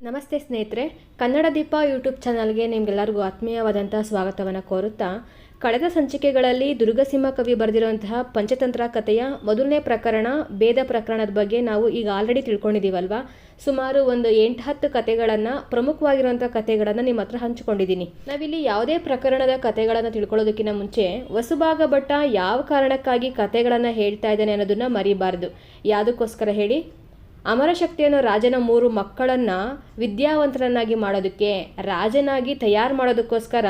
ನಮಸ್ತೆ ಸ್ನೇಹಿತರೆ, ಕನ್ನಡ ದೀಪ ಯೂಟ್ಯೂಬ್ ಚಾನಲ್ಗೆ ನಿಮಗೆಲ್ಲರಿಗೂ ಆತ್ಮೀಯವಾದಂತಹ ಸ್ವಾಗತವನ್ನು ಕೋರುತ್ತಾ, ಕಳೆದ ಸಂಚಿಕೆಗಳಲ್ಲಿ ದುರ್ಗಸಿಂಹ ಕವಿ ಬರೆದಿರುವಂತಹ ಪಂಚತಂತ್ರ ಕಥೆಯ ಮೊದಲನೇ ಪ್ರಕರಣ, ಭೇದ ಪ್ರಕರಣದ ಬಗ್ಗೆ ನಾವು ಈಗ ಆಲ್ರೆಡಿ ತಿಳ್ಕೊಂಡಿದ್ದೀವಲ್ವಾ? ಸುಮಾರು ಒಂದು ಎಂಟು ಹತ್ತು ಕಥೆಗಳನ್ನು ಪ್ರಮುಖವಾಗಿರುವಂಥ ಕಥೆಗಳನ್ನು ನಿಮ್ಮ ಹತ್ರ ಹಂಚಿಕೊಂಡಿದ್ದೀನಿ. ನಾವಿಲ್ಲಿ ಯಾವುದೇ ಪ್ರಕರಣದ ಕಥೆಗಳನ್ನು ತಿಳ್ಕೊಳ್ಳೋದಕ್ಕಿಂತ ಮುಂಚೆ ವಸುಭಾಗ ಭಟ್ಟ ಯಾವ ಕಾರಣಕ್ಕಾಗಿ ಕಥೆಗಳನ್ನು ಹೇಳ್ತಾ ಇದ್ದಾನೆ ಅನ್ನೋದನ್ನ ಮರಿಬಾರ್ದು. ಯಾವುದಕ್ಕೋಸ್ಕರ ಹೇಳಿ? ಅಮರಶಕ್ತಿಯನ್ನು ರಾಜನ ಮೂರು ಮಕ್ಕಳನ್ನ ವಿದ್ಯಾವಂತರನ್ನಾಗಿ ಮಾಡೋದಕ್ಕೆ, ರಾಜನಾಗಿ ತಯಾರು ಮಾಡೋದಕ್ಕೋಸ್ಕರ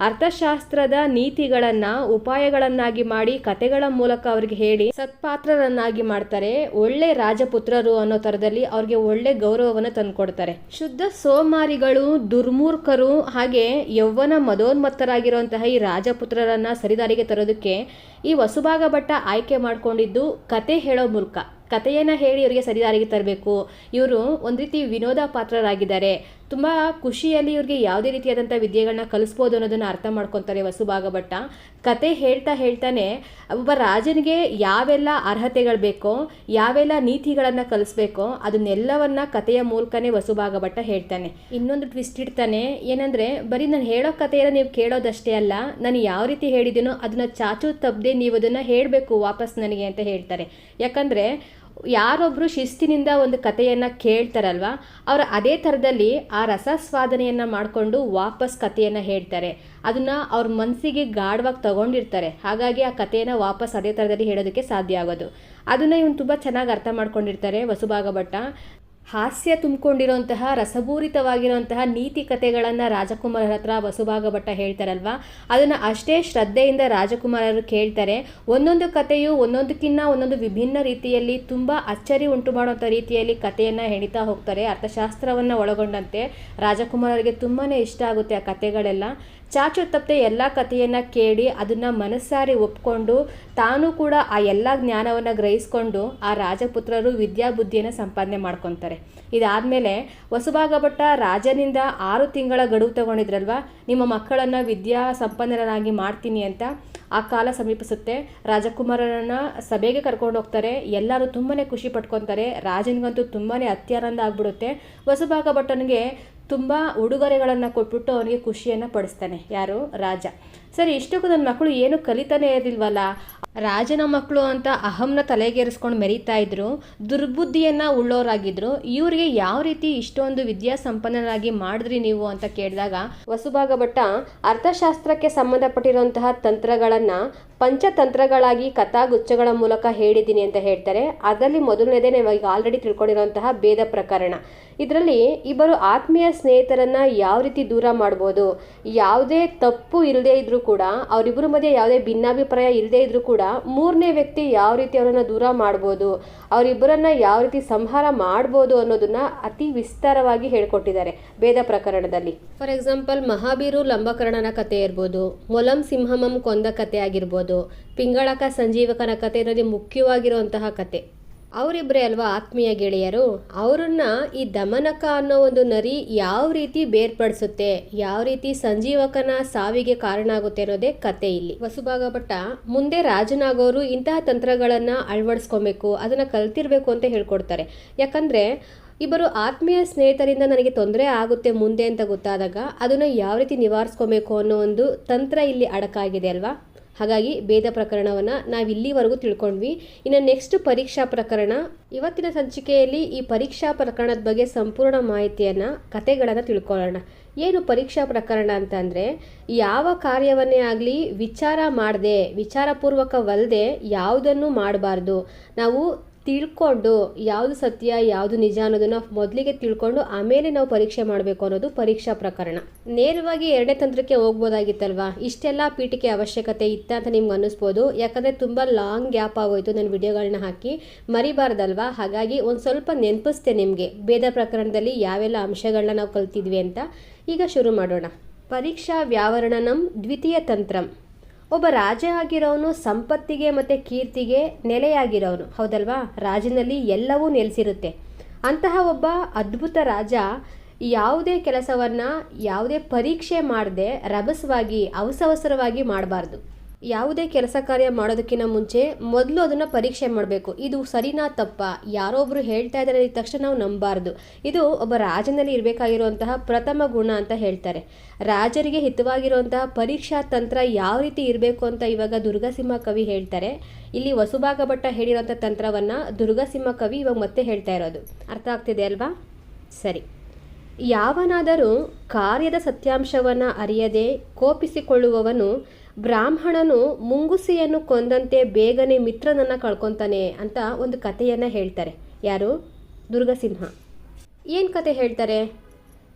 ಅರ್ಥಶಾಸ್ತ್ರದ ನೀತಿಗಳನ್ನ, ಉಪಾಯಗಳನ್ನಾಗಿ ಮಾಡಿ ಕತೆಗಳ ಮೂಲಕ ಅವ್ರಿಗೆ ಹೇಳಿ ಸತ್ಪಾತ್ರರನ್ನಾಗಿ ಮಾಡ್ತಾರೆ. ಒಳ್ಳೆ ರಾಜಪುತ್ರರು ಅನ್ನೋ ತರದಲ್ಲಿ ಅವ್ರಿಗೆ ಒಳ್ಳೆ ಗೌರವವನ್ನು ತಂದುಕೊಡ್ತಾರೆ. ಶುದ್ಧ ಸೋಮಾರಿಗಳು, ದುರ್ಮೂರ್ಖರು ಹಾಗೆ ಯೌವನ ಮದೋನ್ಮತ್ತರಾಗಿರುವಂತಹ ಈ ರಾಜಪುತ್ರರನ್ನ ಸರಿದಾರಿಗೆ ತರೋದಕ್ಕೆ ಈ ವಸುಭಾಗ ಭಟ್ಟ ಆಯ್ಕೆ ಮಾಡ್ಕೊಂಡಿದ್ದು ಕತೆ ಹೇಳೋ ಮೂಲಕ. ಕಥೆಯನ್ನು ಹೇಳಿ ಅವರಿಗೆ ಸರಿದಾರಿಗೆ ತರಬೇಕು. ಇವರು ಒಂದು ರೀತಿ ವಿನೋದ ಪಾತ್ರರಾಗಿದ್ದಾರೆ. ತುಂಬ ಖುಷಿಯಲ್ಲಿ ಇವ್ರಿಗೆ ಯಾವುದೇ ರೀತಿಯಾದಂಥ ವಿದ್ಯೆಗಳನ್ನ ಕಲಿಸ್ಬೋದು ಅನ್ನೋದನ್ನು ಅರ್ಥ ಮಾಡ್ಕೊತಾರೆ ವಸುಭಾಗ ಭಟ್ಟ ಕತೆ ಹೇಳ್ತಾ ಹೇಳ್ತಾನೆ, ಒಬ್ಬ ರಾಜನಿಗೆ ಯಾವೆಲ್ಲ ಅರ್ಹತೆಗಳು ಬೇಕೋ, ಯಾವೆಲ್ಲ ನೀತಿಗಳನ್ನು ಕಲಿಸ್ಬೇಕೋ ಅದನ್ನೆಲ್ಲವನ್ನ ಕತೆಯ ಮೂಲಕನೇ ವಸುಭಾಗ ಭಟ್ಟ ಹೇಳ್ತಾನೆ. ಇನ್ನೊಂದು ಟ್ವಿಸ್ಟ್ ಇಡ್ತಾನೆ, ಏನಂದರೆ, ಬರೀ ನಾನು ಹೇಳೋ ಕಥೆಯನ್ನು ನೀವು ಕೇಳೋದಷ್ಟೇ ಅಲ್ಲ, ನಾನು ಯಾವ ರೀತಿ ಹೇಳಿದ್ದೀನೋ ಅದನ್ನು ಚಾಚು ತಪ್ಪದೆ ನೀವು ಅದನ್ನು ಹೇಳಬೇಕು ವಾಪಸ್ ನನಗೆ ಅಂತ ಹೇಳ್ತಾರೆ. ಯಾಕಂದರೆ ಯಾರೊಬ್ಬರು ಶಿಸ್ತಿನಿಂದ ಒಂದು ಕಥೆಯನ್ನು ಕೇಳ್ತಾರಲ್ವ, ಅವರು ಅದೇ ಥರದಲ್ಲಿ ಆ ರಸಸ್ವಾದನೆಯನ್ನು ಮಾಡಿಕೊಂಡು ವಾಪಸ್ ಕಥೆಯನ್ನು ಹೇಳ್ತಾರೆ. ಅದನ್ನು ಅವ್ರ ಮನಸ್ಸಿಗೆ ಗಾಢವಾಗಿ ತಗೊಂಡಿರ್ತಾರೆ. ಹಾಗಾಗಿ ಆ ಕಥೆಯನ್ನು ವಾಪಸ್ ಅದೇ ಥರದಲ್ಲಿ ಹೇಳೋದಕ್ಕೆ ಸಾಧ್ಯ ಆಗೋದು. ಅದನ್ನು ಇವನು ತುಂಬ ಚೆನ್ನಾಗಿ ಅರ್ಥ ಮಾಡ್ಕೊಂಡಿರ್ತಾರೆ ವಸುಭಾಗ ಭಟ್ಟ. ಹಾಸ್ಯ ತುಂಬಿಕೊಂಡಿರುವಂತಹ, ರಸಭೂರಿತವಾಗಿರುವಂತಹ ನೀತಿ ಕಥೆಗಳನ್ನು ರಾಜಕುಮಾರರ ಹತ್ರ ವಸುಭಾಗ ಭಟ್ಟ ಹೇಳ್ತಾರಲ್ವ? ಅದನ್ನು ಅಷ್ಟೇ ಶ್ರದ್ಧೆಯಿಂದ ರಾಜಕುಮಾರರು ಕೇಳ್ತಾರೆ. ಒಂದೊಂದು ಕಥೆಯು ಒಂದೊಂದಕ್ಕಿಂತ ಒಂದೊಂದು ವಿಭಿನ್ನ ರೀತಿಯಲ್ಲಿ ತುಂಬ ಅಚ್ಚರಿ ಉಂಟು ಮಾಡುವಂಥ ರೀತಿಯಲ್ಲಿ ಕಥೆಯನ್ನು ಹೆಣಿತಾ ಹೋಗ್ತಾರೆ. ಅರ್ಥಶಾಸ್ತ್ರವನ್ನು ಒಳಗೊಂಡಂತೆ ರಾಜಕುಮಾರರಿಗೆ ತುಂಬಾ ಇಷ್ಟ ಆಗುತ್ತೆ ಆ ಕಥೆಗಳೆಲ್ಲ. ಚಾಚು ತಪ್ಪದೆ ಎಲ್ಲ ಕಥೆಯನ್ನು ಕೇಳಿ ಅದನ್ನು ಮನಸ್ಸಾರಿ ಒಪ್ಕೊಂಡು ತಾನು ಕೂಡ ಆ ಎಲ್ಲ ಜ್ಞಾನವನ್ನು ಗ್ರಹಿಸ್ಕೊಂಡು ಆ ರಾಜಪುತ್ರರು ವಿದ್ಯಾಬುದ್ಧಿಯನ್ನು ಸಂಪಾದನೆ ಮಾಡ್ಕೊತಾರೆ. ಇದಾದಮೇಲೆ ವಸುಭಾಗ ಭಟ್ಟ ರಾಜನಿಂದ ಆರು ತಿಂಗಳ ಗಡುವು ತಗೊಂಡಿದ್ರಲ್ವ? ನಿಮ್ಮ ಮಕ್ಕಳನ್ನು ವಿದ್ಯಾ ಸಂಪನ್ನರನ್ನಾಗಿ ಮಾಡ್ತೀನಿ ಅಂತ ಆ ಕಾಲ ಸಮೀಪಿಸುತ್ತೆ. ರಾಜಕುಮಾರರನ್ನ ಸಭೆಗೆ ಕರ್ಕೊಂಡು ಹೋಗ್ತಾರೆ. ಎಲ್ಲರೂ ತುಂಬಾ ಖುಷಿ ಪಟ್ಕೊತಾರೆ. ರಾಜನಿಗಂತೂ ತುಂಬಾ ಅತ್ಯಾನಂದ ಆಗ್ಬಿಡುತ್ತೆ. ವಸುಭಾಗ ಭಟ್ಟನಿಗೆ ತುಂಬ ಉಡುಗೊರೆಗಳನ್ನು ಕೊಟ್ಬಿಟ್ಟು ಅವನಿಗೆ ಖುಷಿಯನ್ನು ಪಡಿಸ್ತಾನೆ. ಯಾರು? ರಾಜ. ಸರಿ, ಇಷ್ಟಕ್ಕೂ ನನ್ನ ಮಕ್ಕಳು ಏನು ಕಲಿತಾನೆ ಇರಲಿಲ್ವಲ್ಲ? ರಾಜನ ಮಕ್ಕಳು ಅಂತ ಅಹಂನ ತಲೆಗೇರಿಸ್ಕೊಂಡು ಮೆರೀತಾ ಇದ್ರು, ದುರ್ಬುದ್ಧಿಯನ್ನು ಉಳ್ಳೋರಾಗಿದ್ರು, ಇವರಿಗೆ ಯಾವ ರೀತಿ ಇಷ್ಟೊಂದು ವಿದ್ಯಾ ಸಂಪನ್ನರಾಗಿ ಮಾಡಿದ್ರಿ ನೀವು ಅಂತ ಕೇಳಿದಾಗ ವಸುಭಾಗ ಭಟ್ಟ ಅರ್ಥಶಾಸ್ತ್ರಕ್ಕೆ ಸಂಬಂಧಪಟ್ಟಿರುವಂತಹ ತಂತ್ರಗಳನ್ನು ಪಂಚತಂತ್ರಗಳಾಗಿ ಕಥಾಗುಚ್ಛಗಳ ಮೂಲಕ ಹೇಳಿದ್ದೀನಿ ಅಂತ ಹೇಳ್ತಾರೆ. ಅದರಲ್ಲಿ ಮೊದಲನೇದೇ ಈಗ ಆಲ್ರೆಡಿ ತಿಳ್ಕೊಂಡಿರುವಂತಹ ಭೇದ ಪ್ರಕರಣ. ಇದರಲ್ಲಿ ಇಬ್ಬರು ಆತ್ಮೀಯ ಸ್ನೇಹಿತರನ್ನ ಯಾವ ರೀತಿ ದೂರ ಮಾಡ್ಬೋದು? ಯಾವುದೇ ತಪ್ಪು ಇಲ್ಲದೇ ಇದ್ರೂ ಕೂಡ, ಅವರಿಬ್ಬರ ಮಧ್ಯೆ ಯಾವುದೇ ಭಿನ್ನಾಭಿಪ್ರಾಯ ಇಲ್ಲದೇ ಇದ್ರೂ ಕೂಡ ಮೂರನೇ ವ್ಯಕ್ತಿ ಯಾವ ರೀತಿ ಅವರನ್ನು ದೂರ ಮಾಡ್ಬೋದು? ಅವರಿಬ್ಬರನ್ನ ಯಾವ ರೀತಿ ಸಂಹಾರ ಮಾಡ್ಬೋದು ಅನ್ನೋದನ್ನ ಅತಿ ವಿಸ್ತಾರವಾಗಿ ಹೇಳ್ಕೊಟ್ಟಿದ್ದಾರೆ ಭೇದ ಪ್ರಕರಣದಲ್ಲಿ. ಫಾರ್ ಎಕ್ಸಾಂಪಲ್ ಮಹಾಬೀರು ಲಂಬಕರ್ಣನ ಕಥೆ ಇರ್ಬೋದು, ಮೊಲಂ ಸಿಂಹಮಂ ಕೊಂದ ಕಥೆ ಆಗಿರ್ಬೋದು ಪಿಂಗಳಕ ಸಂಜೀವಕನ ಕಥೆ ಇದರಲ್ಲಿ ಮುಖ್ಯವಾಗಿರುವಂತಹ ಕತೆ. ಅವರಿಬ್ಬರೇ ಅಲ್ವಾ ಆತ್ಮೀಯ ಗೆಳೆಯರು? ಅವರನ್ನ ಈ ದಮನಕ ಅನ್ನೋ ಒಂದು ನರಿ ಯಾವ ರೀತಿ ಬೇರ್ಪಡಿಸುತ್ತೆ, ಯಾವ ರೀತಿ ಸಂಜೀವಕನ ಸಾವಿಗೆ ಕಾರಣ ಆಗುತ್ತೆ ಅನ್ನೋದೇ ಕತೆ ಇಲ್ಲಿ. ವಸುಭಾಗ ಭಟ್ಟ ಮುಂದೆ ರಾಜನಾಗೋರು ಇಂತಹ ತಂತ್ರಗಳನ್ನ ಅಳವಡಿಸ್ಕೊಬೇಕು, ಅದನ್ನ ಕಲ್ತಿರ್ಬೇಕು ಅಂತ ಹೇಳ್ಕೊಡ್ತಾರೆ. ಯಾಕಂದ್ರೆ, ಇಬ್ಬರು ಆತ್ಮೀಯ ಸ್ನೇಹಿತರಿಂದ ನನಗೆ ತೊಂದರೆ ಆಗುತ್ತೆ ಮುಂದೆ ಅಂತ ಗೊತ್ತಾದಾಗ ಅದನ್ನು ಯಾವ ರೀತಿ ನಿವಾರಿಸ್ಕೊಬೇಕು ಅನ್ನೋ ಒಂದು ತಂತ್ರ ಇಲ್ಲಿ ಅಡಕಾಗಿದೆ ಅಲ್ವಾ? ಹಾಗಾಗಿ ಭೇದ ಪ್ರಕರಣವನ್ನು ನಾವು ಇಲ್ಲಿವರೆಗೂ ತಿಳ್ಕೊಂಡ್ವಿ. ಇನ್ನು ನೆಕ್ಸ್ಟ್ ಪರೀಕ್ಷಾ ಪ್ರಕರಣ, ಇವತ್ತಿನ ಸಂಚಿಕೆಯಲ್ಲಿ ಈ ಪರೀಕ್ಷಾ ಪ್ರಕರಣದ ಬಗ್ಗೆ ಸಂಪೂರ್ಣ ಮಾಹಿತಿಯನ್ನು ಕತೆಗಳನ್ನು ತಿಳ್ಕೊಳ್ಳೋಣ. ಏನು ಪರೀಕ್ಷಾ ಪ್ರಕರಣ ಅಂತಂದರೆ, ಯಾವ ಕಾರ್ಯವನ್ನೇ ಆಗಲಿ ವಿಚಾರ ಮಾಡದೆ ವಿಚಾರಪೂರ್ವಕವಲ್ಲದೆ ಯಾವುದನ್ನು ಮಾಡಬಾರ್ದು. ನಾವು ತಿಳ್ಕೊಂಡು ಯಾವುದು ಸತ್ಯ, ಯಾವುದು ನಿಜ ಅನ್ನೋದನ್ನು ಮೊದಲಿಗೆ ತಿಳ್ಕೊಂಡು ಆಮೇಲೆ ನಾವು ಪರೀಕ್ಷೆ ಮಾಡಬೇಕು ಅನ್ನೋದು ಪರೀಕ್ಷಾ ಪ್ರಕರಣ. ನೇರವಾಗಿ ಎರಡನೇ ತಂತ್ರಕ್ಕೆ ಹೋಗ್ಬೋದಾಗಿತ್ತಲ್ವಾ? ಇಷ್ಟೆಲ್ಲ ಪೀಠಿಕೆ ಅವಶ್ಯಕತೆ ಇತ್ತ ಅಂತ ನಿಮ್ಗೆ ಅನ್ನಿಸ್ಬೋದು. ಯಾಕಂದರೆ ತುಂಬ ಲಾಂಗ್ ಗ್ಯಾಪ್ ಆಗೋಯ್ತು ನನ್ನ ವಿಡಿಯೋಗಳನ್ನ ಹಾಕಿ. ಮರಿಬಾರ್ದಲ್ವಾ? ಹಾಗಾಗಿ ಒಂದು ಸ್ವಲ್ಪ ನೆನಪಿಸ್ತೆ ನಿಮಗೆ. ಭೇದ ಪ್ರಕರಣದಲ್ಲಿ ಯಾವೆಲ್ಲ ಅಂಶಗಳನ್ನ ನಾವು ಕಲ್ತಿದ್ವಿ ಅಂತ ಈಗ ಶುರು ಮಾಡೋಣ. ಪರೀಕ್ಷಾ ವ್ಯಾವರಣನಂ ದ್ವಿತೀಯ ತಂತ್ರಂ. ಒಬ್ಬ ರಾಜ ಆಗಿರೋನು, ಸಂಪತ್ತಿಗೆ ಮತ್ತು ಕೀರ್ತಿಗೆ ನೆಲೆಯಾಗಿರೋನು. ಹೌದಲ್ವಾ? ರಾಜನಲ್ಲಿ ಎಲ್ಲವೂ ನೆಲೆಸಿರುತ್ತೆ. ಅಂತಹ ಒಬ್ಬ ಅದ್ಭುತ ರಾಜ ಯಾವುದೇ ಕೆಲಸವನ್ನು, ಯಾವುದೇ ಪರೀಕ್ಷೆ ಮಾಡದೆ ರಭಸವಾಗಿ, ಅವಸವಸರವಾಗಿ ಮಾಡಬಾರ್ದು. ಯಾವುದೇ ಕೆಲಸ ಕಾರ್ಯ ಮಾಡೋದಕ್ಕಿಂತ ಮುಂಚೆ ಮೊದಲು ಅದನ್ನು ಪರೀಕ್ಷೆ ಮಾಡಬೇಕು. ಇದು ಸರಿನಾ ತಪ್ಪ? ಯಾರೊಬ್ಬರು ಹೇಳ್ತಾ ಇದ್ದಾರೆ ಅಂದ ತಕ್ಷಣ ನಾವು ನಂಬಾರ್ದು. ಇದು ಒಬ್ಬ ರಾಜನಲ್ಲಿ ಇರಬೇಕಾಗಿರುವಂತಹ ಪ್ರಥಮ ಗುಣ ಅಂತ ಹೇಳ್ತಾರೆ. ರಾಜರಿಗೆ ಹಿತವಾಗಿರುವಂತಹ ಪರೀಕ್ಷಾ ತಂತ್ರ ಯಾವ ರೀತಿ ಇರಬೇಕು ಅಂತ ಇವಾಗ ದುರ್ಗಸಿಂಹ ಕವಿ ಹೇಳ್ತಾರೆ. ಇಲ್ಲಿ ವಸುಭಾಗ ಭಟ್ಟ ಹೇಳಿರೋಂಥ ತಂತ್ರವನ್ನು ದುರ್ಗಸಿಂಹ ಕವಿ ಇವಾಗ ಮತ್ತೆ ಹೇಳ್ತಾ ಇರೋದು. ಅರ್ಥ ಆಗ್ತಿದೆ ಅಲ್ವಾ? ಸರಿ. ಯಾವನಾದರೂ ಕಾರ್ಯದ ಸತ್ಯಾಂಶವನ್ನು ಅರಿಯದೆ ಕೋಪಿಸಿಕೊಳ್ಳುವವನು ಬ್ರಾಹ್ಮಣನು ಮುಂಗುಸಿಯನ್ನು ಕೊಂದಂತೆ ಬೇಗನೆ ಮಿತ್ರನನ್ನು ಕಳ್ಕೊತಾನೆ ಅಂತ ಒಂದು ಕಥೆಯನ್ನು ಹೇಳ್ತಾರೆ. ಯಾರು? ದುರ್ಗಸಿಂಹ. ಏನು ಕತೆ ಹೇಳ್ತಾರೆ?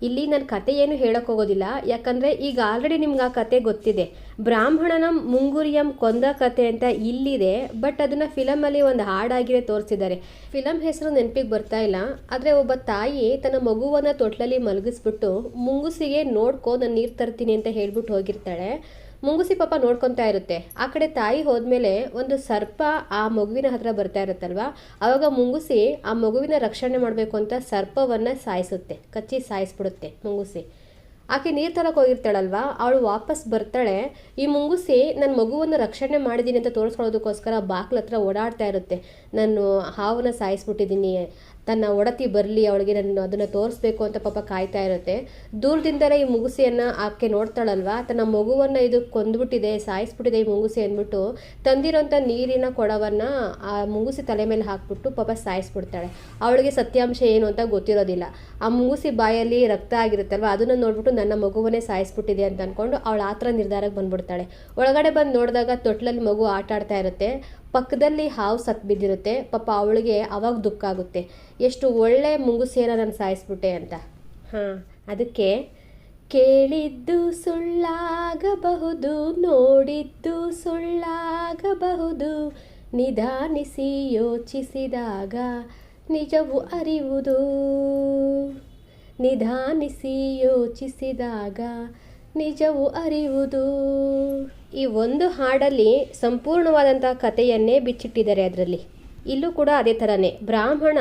ಇಲ್ಲಿ ನನ್ನ ಕತೆ ಏನು ಹೇಳಕ್ಕೆ ಹೋಗೋದಿಲ್ಲ. ಯಾಕಂದರೆ ಈಗ ಆಲ್ರೆಡಿ ನಿಮ್ಗೆ ಆ ಕತೆ ಗೊತ್ತಿದೆ. ಬ್ರಾಹ್ಮಣನ ಮುಂಗುರಿಯಂ ಕೊಂದ ಕತೆ ಅಂತ ಇಲ್ಲಿದೆ ಬಟ್ ಅದನ್ನು ಫಿಲಮಲ್ಲಿ ಒಂದು ಹಾಡಾಗಿರೇ ತೋರಿಸಿದ್ದಾರೆ. ಫಿಲಮ್ ಹೆಸರು ನೆನಪಿಗೆ ಬರ್ತಾ ಇಲ್ಲ. ಆದರೆ ಒಬ್ಬ ತಾಯಿ ತನ್ನ ಮಗುವನ್ನು ತೊಟ್ಲಲ್ಲಿ ಮಲಗಿಸ್ಬಿಟ್ಟು, ಮುಂಗುಸಿಗೆ ನೋಡ್ಕೊ, ನಾನು ನೀರು ತರ್ತೀನಿ ಅಂತ ಹೇಳ್ಬಿಟ್ಟು ಹೋಗಿರ್ತಾಳೆ. ಮುಂಗುಸಿ ಪಾಪ ನೋಡ್ಕೊತಾ ಇರುತ್ತೆ. ಆ ಕಡೆ ತಾಯಿ ಹೋದ್ಮೇಲೆ ಒಂದು ಸರ್ಪ ಆ ಮಗುವಿನ ಹತ್ರ ಬರ್ತಾ ಇರುತ್ತಲ್ವಾ? ಆವಾಗ ಮುಂಗುಸಿ ಆ ಮಗುವಿನ ರಕ್ಷಣೆ ಮಾಡಬೇಕು ಅಂತ ಸರ್ಪವನ್ನು ಸಾಯಿಸುತ್ತೆ. ಕಚ್ಚಿ ಸಾಯಿಸ್ಬಿಡುತ್ತೆ ಮುಂಗುಸಿ. ಆಕೆ ನೀರು ತರಕ್ಕೆ ಹೋಗಿರ್ತಾಳಲ್ವಾ? ಅವಳು ವಾಪಸ್ ಬರ್ತಾಳೆ. ಈ ಮುಂಗುಸಿ ನನ್ನ ಮಗುವನ್ನು ರಕ್ಷಣೆ ಮಾಡಿದ್ದೀನಿ ಅಂತ ತೋರಿಸ್ಕೊಳ್ಳೋದಕ್ಕೋಸ್ಕರ ಬಾಕ್ಲ ಹತ್ರ ಓಡಾಡ್ತಾ ಇರುತ್ತೆ. ನಾನು ಹಾವನ್ನ ಸಾಯಿಸ್ಬಿಟ್ಟಿದ್ದೀನಿ ತನ್ನ ಒಡತಿ ಬರಲಿ, ಅವಳಿಗೆ ನಾನು ಅದನ್ನು ತೋರಿಸ್ಬೇಕು ಅಂತ ಪಾಪ ಕಾಯ್ತಾ ಇರುತ್ತೆ. ದೂರದಿಂದಲೇ ಈ ಮುಗುಸಿಯನ್ನು ಆಕೆ ನೋಡ್ತಾಳಲ್ವಾ? ತನ್ನ ಮಗುವನ್ನು ಇದು ಕೊಂದ್ಬಿಟ್ಟಿದೆ, ಸಾಯಿಸ್ಬಿಟ್ಟಿದೆ ಈ ಮುಗುಸಿ ಅಂದ್ಬಿಟ್ಟು ತಂದಿರೋಂಥ ನೀರಿನ ಕೊಡವನ್ನು ಆ ಮುಂಗುಸಿ ತಲೆ ಮೇಲೆ ಹಾಕ್ಬಿಟ್ಟು ಪಾಪ ಸಾಯಿಸ್ಬಿಡ್ತಾಳೆ. ಅವಳಿಗೆ ಸತ್ಯಾಂಶ ಏನು ಅಂತ ಗೊತ್ತಿರೋದಿಲ್ಲ. ಆ ಮುಂಗುಸಿ ಬಾಯಲ್ಲಿ ರಕ್ತ ಆಗಿರುತ್ತಲ್ವ? ಅದನ್ನು ನೋಡ್ಬಿಟ್ಟು ನನ್ನ ಮಗುವನ್ನೇ ಸಾಯಿಸ್ಬಿಟ್ಟಿದೆ ಅಂತ ಅಂದ್ಕೊಂಡು ಅವಳು ಆ ಥರ ನಿರ್ಧಾರಕ್ಕೆ ಬಂದ್ಬಿಡ್ತಾಳೆ. ಒಳಗಡೆ ಬಂದು ನೋಡಿದಾಗ ತೊಟ್ಲಲ್ಲಿ ಮಗು ಆಟ ಆಡ್ತಾ ಇರುತ್ತೆ. ಪಕ್ಕದಲ್ಲಿ ಹಾವು ಸತ್ತು ಬಿದ್ದಿರುತ್ತೆ. ಪಾಪ ಅವಳಿಗೆ ಅವಾಗ ದುಃಖ ಆಗುತ್ತೆ. ಎಷ್ಟು ಒಳ್ಳೆ ಮುಂಗುಸಿಯನ್ನು ನಾನು ಸಾಯಿಸ್ಬಿಟ್ಟೆ ಅಂತ. ಹಾಂ, ಅದಕ್ಕೆ ಕೇಳಿದ್ದು ಸುಳ್ಳಾಗಬಹುದು, ನೋಡಿದ್ದು ಸುಳ್ಳಾಗಬಹುದು, ನಿಧಾನಿಸಿ ಯೋಚಿಸಿದಾಗ ನಿಜವು ಅರಿವುದು. ನಿಧಾನಿಸಿ ಯೋಚಿಸಿದಾಗ ನಿಜವು ಅರಿವುದು. ಈ ಒಂದು ಹಾಡಲ್ಲಿ ಸಂಪೂರ್ಣವಾದಂಥ ಕಥೆಯನ್ನೇ ಬಿಚ್ಚಿಟ್ಟಿದ್ದಾರೆ ಅದರಲ್ಲಿ. ಇಲ್ಲೂ ಕೂಡ ಅದೇ ಥರನೇ. ಬ್ರಾಹ್ಮಣ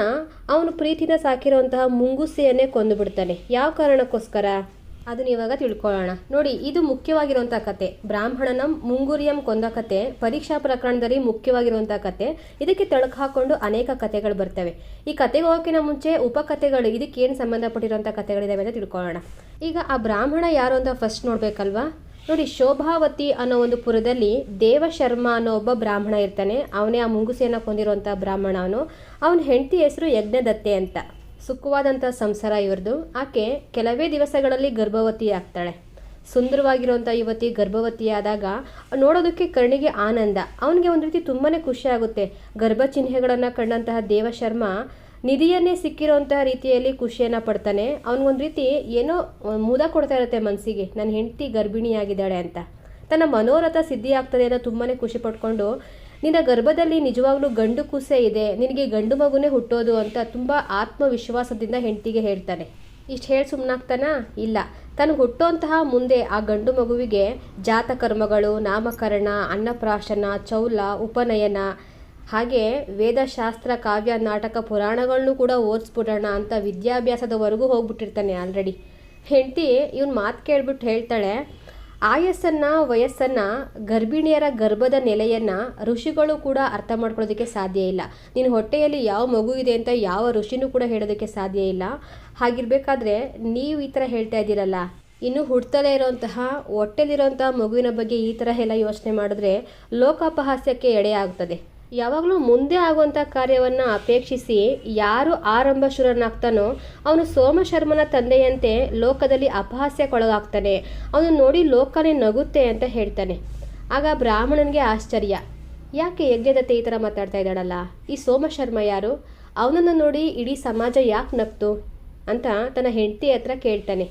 ಅವನು ಪ್ರೀತಿನ ಸಾಕಿರುವಂತಹ ಮುಂಗುಸಿಯನ್ನೇ ಕೊಂದು ಬಿಡ್ತಾನೆ. ಯಾವ ಕಾರಣಕ್ಕೋಸ್ಕರ? ಅದನ್ನ ಇವಾಗ ತಿಳ್ಕೊಳ್ಳೋಣ. ನೋಡಿ, ಇದು ಮುಖ್ಯವಾಗಿರುವಂಥ ಕತೆ. ಬ್ರಾಹ್ಮಣನ ಮುಂಗುರಿಯಂ ಕೊಂದ ಕತೆ ಪರೀಕ್ಷಾ ಪ್ರಕರಣದಲ್ಲಿ ಮುಖ್ಯವಾಗಿರುವಂಥ ಕತೆ. ಇದಕ್ಕೆ ತಳಕ ಹಾಕೊಂಡು ಅನೇಕ ಕತೆಗಳು ಬರ್ತವೆ. ಈ ಕತೆಗೆ ಮುಂಚೆ ಉಪಕಥೆಗಳು ಇದಕ್ಕೆ ಏನು ಸಂಬಂಧಪಟ್ಟಿರುವಂಥ ಕತೆಗಳಿದಾವೆ ಅಂತ ತಿಳ್ಕೊಳ್ಳೋಣ. ಈಗ ಆ ಬ್ರಾಹ್ಮಣ ಯಾರು ಅಂತ ಫಸ್ಟ್ ನೋಡಬೇಕಲ್ವಾ? ನೋಡಿ, ಶೋಭಾವತಿ ಅನ್ನೋ ಒಂದು ಪುರದಲ್ಲಿ ದೇವಶರ್ಮ ಅನ್ನೋ ಒಬ್ಬ ಬ್ರಾಹ್ಮಣ ಇರ್ತಾನೆ. ಅವನೇ ಆ ಮುಂಗುಸಿಯನ್ನು ಕೊಂದಿರುವಂಥ ಬ್ರಾಹ್ಮಣ ಅವನು. ಅವನ ಹೆಂಡತಿ ಹೆಸರು ಯಜ್ಞದತ್ತೆ ಅಂತ. ಸುಖವಾದಂಥ ಸಂಸಾರ ಇವ್ರದ್ದು ಆಕೆ ಕೆಲವೇ ದಿವಸಗಳಲ್ಲಿ ಗರ್ಭವತಿ ಆಗ್ತಾಳೆ. ಸುಂದರವಾಗಿರುವಂಥ ಯುವತಿ ಗರ್ಭವತಿಯಾದಾಗ ನೋಡೋದಕ್ಕೆ ಕರ್ಣಿಗೆ ಆನಂದ. ಅವನಿಗೆ ಒಂದು ರೀತಿ ತುಂಬಾ ಖುಷಿ ಆಗುತ್ತೆ. ಗರ್ಭ ಚಿಹ್ನೆಗಳನ್ನು ಕಂಡಂತಹ ದೇವಶರ್ಮ ನಿಧಿಯನ್ನೇ ಸಿಕ್ಕಿರೋಂತಹ ರೀತಿಯಲ್ಲಿ ಖುಷಿಯನ್ನು ಪಡ್ತಾನೆ. ಅವನಿಗೊಂದು ರೀತಿ ಏನೋ ಮುದ ಕೊಡ್ತಾ ಇರುತ್ತೆ ಮನಸ್ಸಿಗೆ ನನ್ನ ಹೆಂಡತಿ ಗರ್ಭಿಣಿಯಾಗಿದ್ದಾಳೆ ಅಂತ. ತನ್ನ ಮನೋರಥ ಸಿದ್ಧಿ ಆಗ್ತದೆ ಅಂತ ತುಂಬಾ ಖುಷಿ ಪಟ್ಕೊಂಡು, ನಿನ್ನ ಗರ್ಭದಲ್ಲಿ ನಿಜವಾಗ್ಲೂ ಗಂಡು ಕುಸೆ ಇದೆ, ನಿನಗೆ ಗಂಡು ಮಗುನೇ ಹುಟ್ಟೋದು ಅಂತ ತುಂಬ ಆತ್ಮವಿಶ್ವಾಸದಿಂದ ಹೆಂಡತಿಗೆ ಹೇಳ್ತಾನೆ. ಇಷ್ಟು ಹೇಳಿ ಸುಮ್ಮನಾಗ್ತಾನ ಇಲ್ಲ. ತನಗೆ ಹುಟ್ಟೋಂತಹ ಮುಂದೆ ಆ ಗಂಡು ಮಗುವಿಗೆ ಜಾತಕರ್ಮಗಳು, ನಾಮಕರಣ, ಅನ್ನಪ್ರಾಶನ, ಚೌಲ, ಉಪನಯನ ಹಾಗೆ ವೇದಶಾಸ್ತ್ರ, ಕಾವ್ಯ, ನಾಟಕ ಪುರಾಣಗಳನ್ನು ಕೂಡ ಓದಿಸ್ಬಿಡೋಣ ಅಂತ ವಿದ್ಯಾಭ್ಯಾಸದವರೆಗೂ ಹೋಗ್ಬಿಟ್ಟಿರ್ತಾನೆ ಆಲ್ರೆಡಿ. ಹೆಂಡತಿ ಇವನು ಮಾತು ಕೇಳ್ಬಿಟ್ಟು ಹೇಳ್ತಾಳೆ, ಆಯಸ್ಸನ್ನು, ವಯಸ್ಸನ್ನು, ಗರ್ಭಿಣಿಯರ ಗರ್ಭದ ನೆಲೆಯನ್ನು ಋಷಿಗಳು ಕೂಡ ಅರ್ಥ ಮಾಡ್ಕೊಳ್ಳೋದಕ್ಕೆ ಸಾಧ್ಯ ಇಲ್ಲ. ನಿನ್ನ ಹೊಟ್ಟೆಯಲ್ಲಿ ಯಾವ ಮಗು ಇದೆ ಅಂತ ಯಾವ ಋಷಿನೂ ಕೂಡ ಹೇಳೋದಕ್ಕೆ ಸಾಧ್ಯ ಇಲ್ಲ. ಹಾಗಿರಬೇಕಾದ್ರೆ ನೀವು ಈ ಥರ ಹೇಳ್ತಾ ಇದ್ದೀರಲ್ಲ. ಇನ್ನು ಹುಡ್ತಲೇ ಇರೋಂತಹ, ಹೊಟ್ಟೆಲಿರೋಂತಹ ಮಗುವಿನ ಬಗ್ಗೆ ಈ ಥರ ಎಲ್ಲ ಯೋಚನೆ ಮಾಡಿದ್ರೆ ಲೋಕಾಪಹಾಸ್ಯಕ್ಕೆ ಎಡೆ ಆಗ್ತದೆ. ಯಾವಾಗಲೂ ಮುಂದೆ ಆಗುವಂಥ ಕಾರ್ಯವನ್ನು ಅಪೇಕ್ಷಿಸಿ ಯಾರು ಆರಂಭ ಶುರನಾಗ್ತಾನೋ ಅವನು ಸೋಮಶರ್ಮನ ತಂದೆಯಂತೆ ಲೋಕದಲ್ಲಿ ಅಪಹಾಸ್ಯಕ್ಕೊಳಗಾಗ್ತಾನೆ. ಅವನು ನೋಡಿ ಲೋಕನೇ ನಗುತ್ತೆ ಅಂತ ಹೇಳ್ತಾನೆ. ಆಗ ಬ್ರಾಹ್ಮಣನಿಗೆ ಆಶ್ಚರ್ಯ. ಯಾಕೆ ಯಜ್ಞದತ್ತೆ ಈ ಥರ ಮಾತಾಡ್ತಾ ಇದ್ದಾಳಲ್ಲ? ಈ ಸೋಮಶರ್ಮ ಯಾರು? ಅವನನ್ನು ನೋಡಿ ಇಡೀ ಸಮಾಜ ಯಾಕೆ ನಗ್ತು? ಅಂತ ತನ್ನ ಹೆಂಡತಿ ಹತ್ರ ಕೇಳ್ತಾನೆ.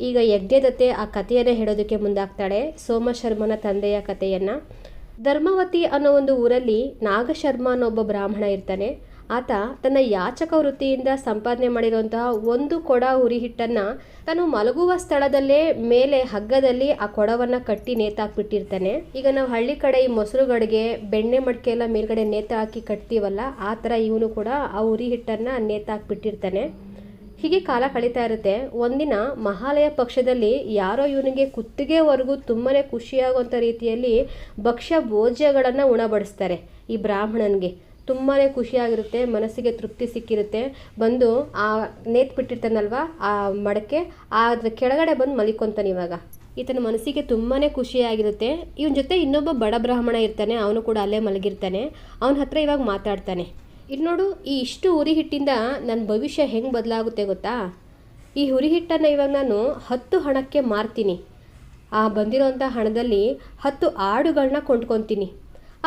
ಈಗ ಯಜ್ಞದತ್ತೆ ಆ ಕಥೆಯನ್ನು ಹೇಳೋದಕ್ಕೆ ಮುಂದಾಗ್ತಾಳೆ ಸೋಮಶರ್ಮನ ತಂದೆಯ ಕಥೆಯನ್ನು. ಧರ್ಮವತಿ ಅನ್ನೋ ಒಂದು ಊರಲ್ಲಿ ನಾಗಶರ್ಮ ಅನ್ನೋ ಒಬ್ಬ ಬ್ರಾಹ್ಮಣ ಇರ್ತಾನೆ. ಆತ ತನ್ನ ಯಾಚಕ ವೃತ್ತಿಯಿಂದ ಸಂಪಾದನೆ ಮಾಡಿರುವಂತಹ ಒಂದು ಕೊಡ ಉರಿ ಹಿಟ್ಟನ್ನು ತಾನು ಮಲಗುವ ಸ್ಥಳದಲ್ಲೇ ಮೇಲೆ ಹಗ್ಗದಲ್ಲಿ ಆ ಕೊಡವನ್ನು ಕಟ್ಟಿ ನೇತಾಕ್ಬಿಟ್ಟಿರ್ತಾನೆ. ಈಗ ನಾವು ಹಳ್ಳಿ ಕಡೆ ಈ ಮೊಸರುಗಳಿಗೆ ಬೆಣ್ಣೆ ಮಡಿಕೆ ಎಲ್ಲ ಮೇಲ್ಗಡೆ ನೇತಾಕಿ ಕಟ್ತೀವಲ್ಲ, ಆ ಥರ ಇವನು ಕೂಡ ಆ ಉರಿ ಹಿಟ್ಟನ್ನು ನೇತಾಕ್ಬಿಟ್ಟಿರ್ತಾನೆ. ಹೀಗೆ ಕಾಲ ಕಳೀತಾ ಇರುತ್ತೆ. ಒಂದಿನ ಮಹಾಲಯ ಪಕ್ಷದಲ್ಲಿ ಯಾರೋ ಇವನಿಗೆ ಕುತ್ತಿಗೆವರೆಗೂ ತುಂಬನೇ ಖುಷಿಯಾಗುವಂಥ ರೀತಿಯಲ್ಲಿ ಭಕ್ಷ್ಯ ಭೋಜ್ಯಗಳನ್ನು ಉಣಬಡಿಸ್ತಾರೆ ಈ ಬ್ರಾಹ್ಮಣನಿಗೆ. ತುಂಬಾ ಖುಷಿಯಾಗಿರುತ್ತೆ, ಮನಸ್ಸಿಗೆ ತೃಪ್ತಿ ಸಿಕ್ಕಿರುತ್ತೆ. ಬಂದು ಆ ನೇತ್ ಬಿಟ್ಟಿರ್ತಾನಲ್ವ, ಆ ಮಡಕೆ ಅದ್ರ ಕೆಳಗಡೆ ಬಂದು ಮಲಿಕೊಂತಾನೆ ಇವಾಗ. ಈತನ ಮನಸ್ಸಿಗೆ ತುಂಬಾ ಖುಷಿಯಾಗಿರುತ್ತೆ. ಇವನ ಜೊತೆ ಇನ್ನೊಬ್ಬ ಬಡ ಬ್ರಾಹ್ಮಣ ಇರ್ತಾನೆ, ಅವನು ಕೂಡ ಅಲ್ಲೇ ಮಲಗಿರ್ತಾನೆ. ಅವನ ಹತ್ರ ಇವಾಗ ಮಾತಾಡ್ತಾನೆ. ಇಲ್ಲಿ ನೋಡು, ಈ ಇಷ್ಟು ಉರಿ ಹಿಟ್ಟಿಂದ ನನ್ನ ಭವಿಷ್ಯ ಹೆಂಗೆ ಬದಲಾಗುತ್ತೆ ಗೊತ್ತಾ? ಈ ಹುರಿ ಹಿಟ್ಟನ್ನು ಇವಾಗ ನಾನು ಹತ್ತು ಹಣಕ್ಕೆ ಮಾರ್ತೀನಿ. ಆ ಬಂದಿರೋಂಥ ಹಣದಲ್ಲಿ ಹತ್ತು ಆಡುಗಳನ್ನ ಕೊಂಡ್ಕೊತೀನಿ.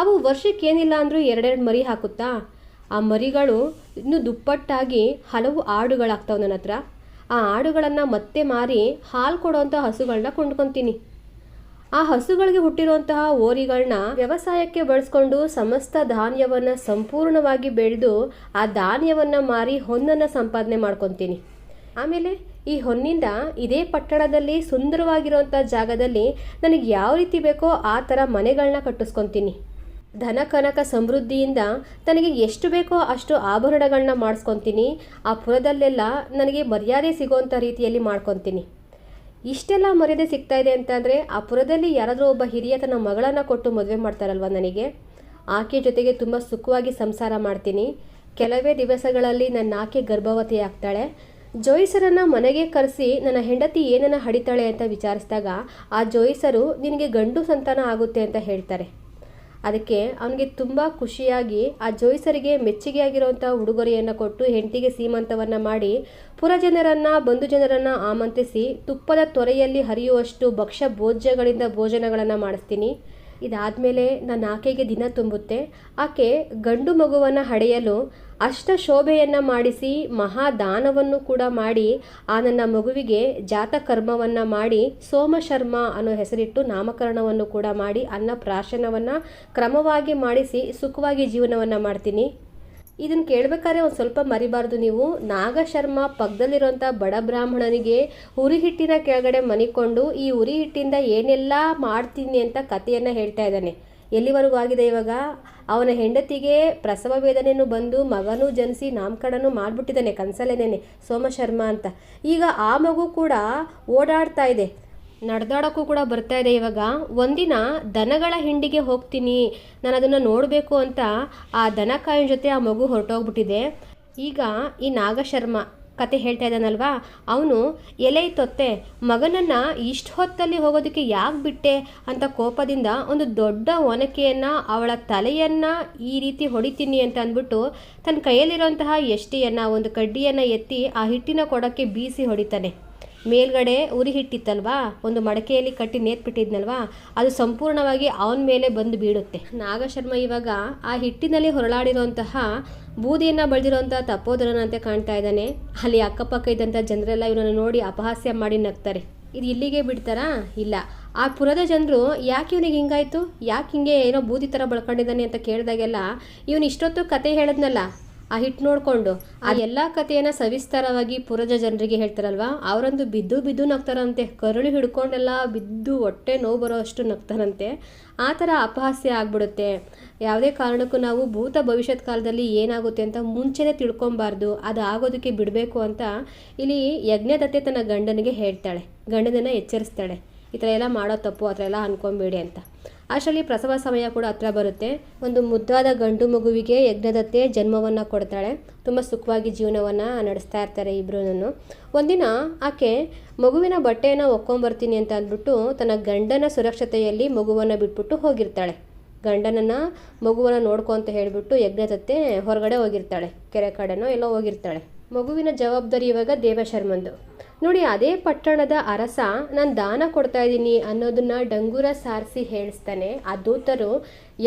ಅವು ವರ್ಷಕ್ಕೆ ಏನಿಲ್ಲ ಅಂದರೂ ಎರಡೆರಡು ಮರಿ ಹಾಕುತ್ತಾ? ಆ ಮರಿಗಳು ಇನ್ನೂ ದುಪ್ಪಟ್ಟಾಗಿ ಹಲವು ಆಡುಗಳಾಗ್ತಾವೆ ನನ್ನ ಹತ್ರ. ಆ ಆಡುಗಳನ್ನು ಮತ್ತೆ ಮಾರಿ ಹಾಲು ಕೊಡೋವಂಥ ಹಸುಗಳನ್ನ ಕೊಂಡ್ಕೊತೀನಿ. ಆ ಹಸುಗಳಿಗೆ ಹುಟ್ಟಿರುವಂತಹ ಓರಿಗಳನ್ನ ವ್ಯವಸಾಯಕ್ಕೆ ಬಳಸ್ಕೊಂಡು ಸಮಸ್ತ ಧಾನ್ಯವನ್ನ ಸಂಪೂರ್ಣವಾಗಿ ಬೆಳೆದು ಆ ಧಾನ್ಯವನ್ನ ಮಾರಿ ಹೊನ್ನನ್ನು ಸಂಪಾದನೆ ಮಾಡ್ಕೊತೀನಿ. ಆಮೇಲೆ ಈ ಹೊನ್ನಿಂದ ಇದೇ ಪಟ್ಟಣದಲ್ಲಿ ಸುಂದರವಾಗಿರುವಂಥ ಜಾಗದಲ್ಲಿ ನನಗೆ ಯಾವ ರೀತಿ ಬೇಕೋ ಆ ಥರ ಮನೆಗಳನ್ನ ಕಟ್ಟಿಸ್ಕೊತೀನಿ. ಧನ ಕನಕ ಸಮೃದ್ಧಿಯಿಂದ ನನಗೆ ಎಷ್ಟು ಬೇಕೋ ಅಷ್ಟು ಆಭರಣಗಳನ್ನ ಮಾಡಿಸ್ಕೊತೀನಿ. ಆ ಪುರದಲ್ಲೆಲ್ಲ ನನಗೆ ಮರ್ಯಾದೆ ಸಿಗೋವಂಥ ರೀತಿಯಲ್ಲಿ ಮಾಡ್ಕೊತೀನಿ. ಇಷ್ಟೆಲ್ಲ ಮರ್ಯಾದೆ ಸಿಗ್ತಾ ಇದೆ ಅಂತಂದರೆ ಆ ಪುರದಲ್ಲಿ ಯಾರಾದರೂ ಒಬ್ಬ ಹಿರಿಯ ತನ್ನ ಮಗಳನ್ನು ಕೊಟ್ಟು ಮದುವೆ ಮಾಡ್ತಾರಲ್ವ ನನಗೆ? ಆಕೆ ಜೊತೆಗೆ ತುಂಬ ಸುಖವಾಗಿ ಸಂಸಾರ ಮಾಡ್ತೀನಿ. ಕೆಲವೇ ದಿವಸಗಳಲ್ಲಿ ನನ್ನ ಆಕೆ ಗರ್ಭವತಿ ಆಗ್ತಾಳೆ. ಜೋಯಿಸರನ್ನು ಮನೆಗೆ ಕರೆಸಿ ನನ್ನ ಹೆಂಡತಿ ಏನನ್ನ ಹಡಿತಾಳೆ ಅಂತ ವಿಚಾರಿಸಿದಾಗ ಆ ಜೋಯಿಸರು ನಿನಗೆ ಗಂಡು ಸಂತಾನ ಆಗುತ್ತೆ ಅಂತ ಹೇಳ್ತಾರೆ. ಅದಕ್ಕೆ ಅವನಿಗೆ ತುಂಬ ಖುಷಿಯಾಗಿ ಆ ಜೋಯಿಸರಿಗೆ ಮೆಚ್ಚುಗೆಯಾಗಿರುವಂಥ ಉಡುಗೊರೆಯನ್ನು ಕೊಟ್ಟು ಹೆಂಡತಿಗೆ ಸೀಮಂತವನ್ನು ಮಾಡಿ ಪುರಜನರನ್ನು ಬಂಧು ಜನರನ್ನು ಆಮಂತ್ರಿಸಿ ತುಪ್ಪದ ತೊರೆಯಲ್ಲಿ ಹರಿಯುವಷ್ಟು ಭಕ್ಷ್ಯ ಭೋಜ್ಯಗಳಿಂದ ಭೋಜನಗಳನ್ನು ಮಾಡಿಸ್ತೀನಿ. ಇದಾದಮೇಲೆ ನನ್ನ ಆಕೆಗೆ ದಿನ ತುಂಬುತ್ತೆ. ಆಕೆ ಗಂಡು ಮಗುವನ್ನು ಹಡೆಯಲು ಅಷ್ಟ ಶೋಭೆಯನ್ನು ಮಾಡಿಸಿ ಮಹಾದಾನವನ್ನು ಕೂಡ ಮಾಡಿ ಆ ನನ್ನ ಮಗುವಿಗೆ ಜಾತಕರ್ಮವನ್ನು ಮಾಡಿ ಸೋಮಶರ್ಮ ಅನ್ನೋ ಹೆಸರಿಟ್ಟು ನಾಮಕರಣವನ್ನು ಕೂಡ ಮಾಡಿ ಅನ್ನ ಪ್ರಾಶನವನ್ನು ಕ್ರಮವಾಗಿ ಮಾಡಿಸಿ ಸುಖವಾಗಿ ಜೀವನವನ್ನು ಮಾಡ್ತೀನಿ. ಇದನ್ನು ಕೇಳಬೇಕಾದ್ರೆ ಒಂದು ಸ್ವಲ್ಪ ಮರಿಬಾರ್ದು ನೀವು. ನಾಗಶರ್ಮ ಪಕ್ಕದಲ್ಲಿರುವಂಥ ಬಡ ಬ್ರಾಹ್ಮಣನಿಗೆ ಉರಿ ಹಿಟ್ಟಿನ ಕೆಳಗಡೆ ಮನಿಕೊಂಡು ಈ ಉರಿ ಹಿಟ್ಟಿಂದ ಏನೆಲ್ಲ ಮಾಡ್ತೀನಿ ಅಂತ ಕಥೆಯನ್ನು ಹೇಳ್ತಾ ಇದ್ದಾನೆ. ಎಲ್ಲಿವರೆಗೂ ಆಗಿದೆ ಇವಾಗ? ಅವನ ಹೆಂಡತಿಗೆ ಪ್ರಸವ ವೇದನೆಯನ್ನು ಬಂದು ಮಗನೂ ಜನಿಸಿ ನಾಮಕರಣನೂ ಮಾಡಿಬಿಟ್ಟಿದ್ದಾನೆ ಕನಸಲೇನೇನೆ ಸೋಮಶರ್ಮ ಅಂತ. ಈಗ ಆ ಮಗು ಕೂಡ ಓಡಾಡ್ತಾ ಇದೆ. ನಡೆದಾಡೋಕ್ಕೂ ಕೂಡ ಬರ್ತಾ ಇದೆ ಇವಾಗ. ಒಂದಿನ ದನಗಳ ಹಿಂಡಿಗೆ ಹೋಗ್ತೀನಿ, ನಾನು ಅದನ್ನು ನೋಡಬೇಕು ಅಂತ ಆ ದನ ಕಾಯಿನ ಜೊತೆ ಆ ಮಗು ಹೊರಟೋಗ್ಬಿಟ್ಟಿದೆ. ಈಗ ಈ ನಾಗಶರ್ಮ ಕತೆ ಹೇಳ್ತಾ ಇದ್ದಾನಲ್ವಾ? ಅವನು, ಎಲೆ ತೊತ್ತೆ, ಮಗನನ್ನು ಇಷ್ಟು ಹೊತ್ತಲ್ಲಿ ಹೋಗೋದಕ್ಕೆ ಯಾಕೆ ಬಿಟ್ಟೆ? ಅಂತ ಕೋಪದಿಂದ ಒಂದು ದೊಡ್ಡ ಒನಕೆಯನ್ನು ಅವಳ ತಲೆಯನ್ನು ಈ ರೀತಿ ಹೊಡಿತೀನಿ ಅಂತ ಅಂದ್ಬಿಟ್ಟು ತನ್ನ ಕೈಯಲ್ಲಿರುವಂತಹ ಎಷ್ಟಿಯನ್ನು, ಒಂದು ಕಡ್ಡಿಯನ್ನು ಎತ್ತಿ ಆ ಹಿಟ್ಟಿನ ಕೊಡೋಕ್ಕೆ ಬೀಸಿ ಹೊಡಿತಾನೆ. ಮೇಲ್ಗಡೆ ಉರಿ ಹಿಟ್ಟಿತ್ತಲ್ವಾ? ಒಂದು ಮಡಕೆಯಲ್ಲಿ ಕಟ್ಟಿ ನೇತ್ಬಿಟ್ಟಿದ್ನಲ್ವಾ ಅದು ಸಂಪೂರ್ಣವಾಗಿ ಅವನ ಮೇಲೆ ಬಂದು ಬೀಳುತ್ತೆ. ನಾಗಶರ್ಮ ಇವಾಗ ಆ ಹಿಟ್ಟಿನಲ್ಲಿ ಹೊರಳಾಡಿರುವಂತಹ ಬೂದಿಯನ್ನು ಬಳದಿರುವಂತಹ ತಪ್ಪೋದರನಂತೆ ಕಾಣ್ತಾ ಇದ್ದಾನೆ. ಅಲ್ಲಿ ಅಕ್ಕಪಕ್ಕ ಇದ್ದಂಥ ಜನರೆಲ್ಲ ಇವನನ್ನು ನೋಡಿ ಅಪಹಾಸ್ಯ ಮಾಡಿ ನಗ್ತಾರೆ. ಇದು ಇಲ್ಲಿಗೆ ಬಿಡ್ತಾರಾ? ಇಲ್ಲ. ಆ ಪುರದ ಜನರು ಯಾಕೆ ಇವನಿಗೆ ಹಿಂಗಾಯ್ತು? ಯಾಕೆ ಹಿಂಗೆ ಏನೋ ಬೂದಿ ಥರ ಬಳ್ಕೊಂಡಿದ್ದಾನೆ ಅಂತ ಕೇಳಿದಾಗೆಲ್ಲ ಇವನು ಇಷ್ಟೊತ್ತು ಕತೆ ಹೇಳಿದ್ನಲ್ಲ. ಆ ಹಿಟ್ಟು ನೋಡಿಕೊಂಡು ಆ ಎಲ್ಲ ಕಥೆಯನ್ನು ಸವಿಸ್ತಾರವಾಗಿ ಪುರಜ ಜನರಿಗೆ ಹೇಳ್ತಾರಲ್ವಾ? ಅವರಂದು ಬಿದ್ದು ಬಿದ್ದು ನಗ್ತಾರಂತೆ. ಕರುಳು ಹಿಡ್ಕೊಂಡೆಲ್ಲ ಬಿದ್ದು ಹೊಟ್ಟೆ ನೋವು ಬರೋ ಅಷ್ಟು ನಗ್ತಾರಂತೆ. ಆ ಥರ ಅಪಹಾಸ್ಯ ಆಗ್ಬಿಡುತ್ತೆ. ಯಾವುದೇ ಕಾರಣಕ್ಕೂ ನಾವು ಭೂತ ಭವಿಷ್ಯತ್ ಕಾಲದಲ್ಲಿ ಏನಾಗುತ್ತೆ ಅಂತ ಮುಂಚೆನೇ ತಿಳ್ಕೊಬಾರ್ದು ಅದು ಆಗೋದಕ್ಕೆ ಬಿಡಬೇಕು ಅಂತ ಇಲ್ಲಿ ಯಜ್ಞದತ್ತೆ ತನ್ನ ಗಂಡನಿಗೆ ಹೇಳ್ತಾಳೆ. ಗಂಡನನ್ನು ಎಚ್ಚರಿಸ್ತಾಳೆ. ಈ ಥರ ಎಲ್ಲ ಮಾಡೋ ತಪ್ಪು ಆ ಥರ ಎಲ್ಲ ಅಂದ್ಕೊಂಬೇಡಿ ಅಂತ. ಅಷ್ಟರಲ್ಲಿ ಪ್ರಸವ ಸಮಯ ಕೂಡ ಹತ್ರ ಬರುತ್ತೆ. ಒಂದು ಮುದ್ದಾದ ಗಂಡು ಮಗುವಿಗೆ ಯಜ್ಞದತ್ತೆ ಜನ್ಮವನ್ನು ಕೊಡ್ತಾಳೆ. ತುಂಬ ಸುಖವಾಗಿ ಜೀವನವನ್ನು ನಡೆಸ್ತಾ ಇರ್ತಾರೆ ಇಬ್ಬರೂ ಒಂದಿನ ಆಕೆ ಮಗುವಿನ ಬಟ್ಟೆಯನ್ನು ಒಕ್ಕೊಂಬರ್ತೀನಿ ಅಂತ ಅಂದ್ಬಿಟ್ಟು ತನ್ನ ಗಂಡನ ಸುರಕ್ಷತೆಯಲ್ಲಿ ಮಗುವನ್ನು ಬಿಟ್ಬಿಟ್ಟು ಹೋಗಿರ್ತಾಳೆ. ಗಂಡನನ್ನು ಮಗುವನ್ನು ನೋಡ್ಕೊ ಅಂತ ಹೇಳಿಬಿಟ್ಟು ಯಜ್ಞದತ್ತೆ ಹೊರಗಡೆ ಹೋಗಿರ್ತಾಳೆ. ಕೆರೆ ಕಡೆನೋ ಎಲ್ಲೋ ಹೋಗಿರ್ತಾಳೆ. ಮಗುವಿನ ಜವಾಬ್ದಾರಿ ಇವಾಗ ದೇವಶರ್ಮಂದು. ನೋಡಿ, ಅದೇ ಪಟ್ಟಣದ ಅರಸ, ನಾನು ದಾನ ಕೊಡ್ತಾ ಇದ್ದೀನಿ ಅನ್ನೋದನ್ನ ಡಂಗೂರ ಸಾರಿಸಿ ಹೇಳಿಸ್ತಾನೆ. ಆ ದೂತರು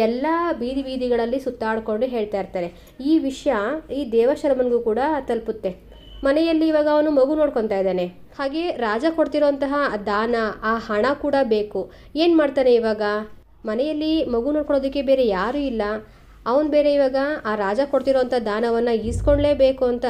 ಎಲ್ಲ ಬೀದಿ ಬೀದಿಗಳಲ್ಲಿ ಸುತ್ತಾಡ್ಕೊಂಡು ಹೇಳ್ತಾ ಇರ್ತಾರೆ. ಈ ವಿಷಯ ಈ ದೇವಶರ್ಮನ್ಗೂ ಕೂಡ ತಲುಪುತ್ತೆ. ಮನೆಯಲ್ಲಿ ಇವಾಗ ಅವನು ಮಗು ನೋಡ್ಕೊತಾ ಇದ್ದಾನೆ. ಹಾಗೆ ರಾಜ ಕೊಡ್ತಿರೋಂತಹ ದಾನ, ಆ ಹಣ ಕೂಡ ಬೇಕು. ಏನು ಮಾಡ್ತಾನೆ ಇವಾಗ? ಮನೆಯಲ್ಲಿ ಮಗು ನೋಡ್ಕೊಳೋದಕ್ಕೆ ಬೇರೆ ಯಾರೂ ಇಲ್ಲ. ಅವನು ಬೇರೆ ಇವಾಗ ಆ ರಾಜ ಕೊಡ್ತಿರೋಂಥ ದಾನವನ್ನು ಈಸ್ಕೊಳ್ಳೇಬೇಕು ಅಂತ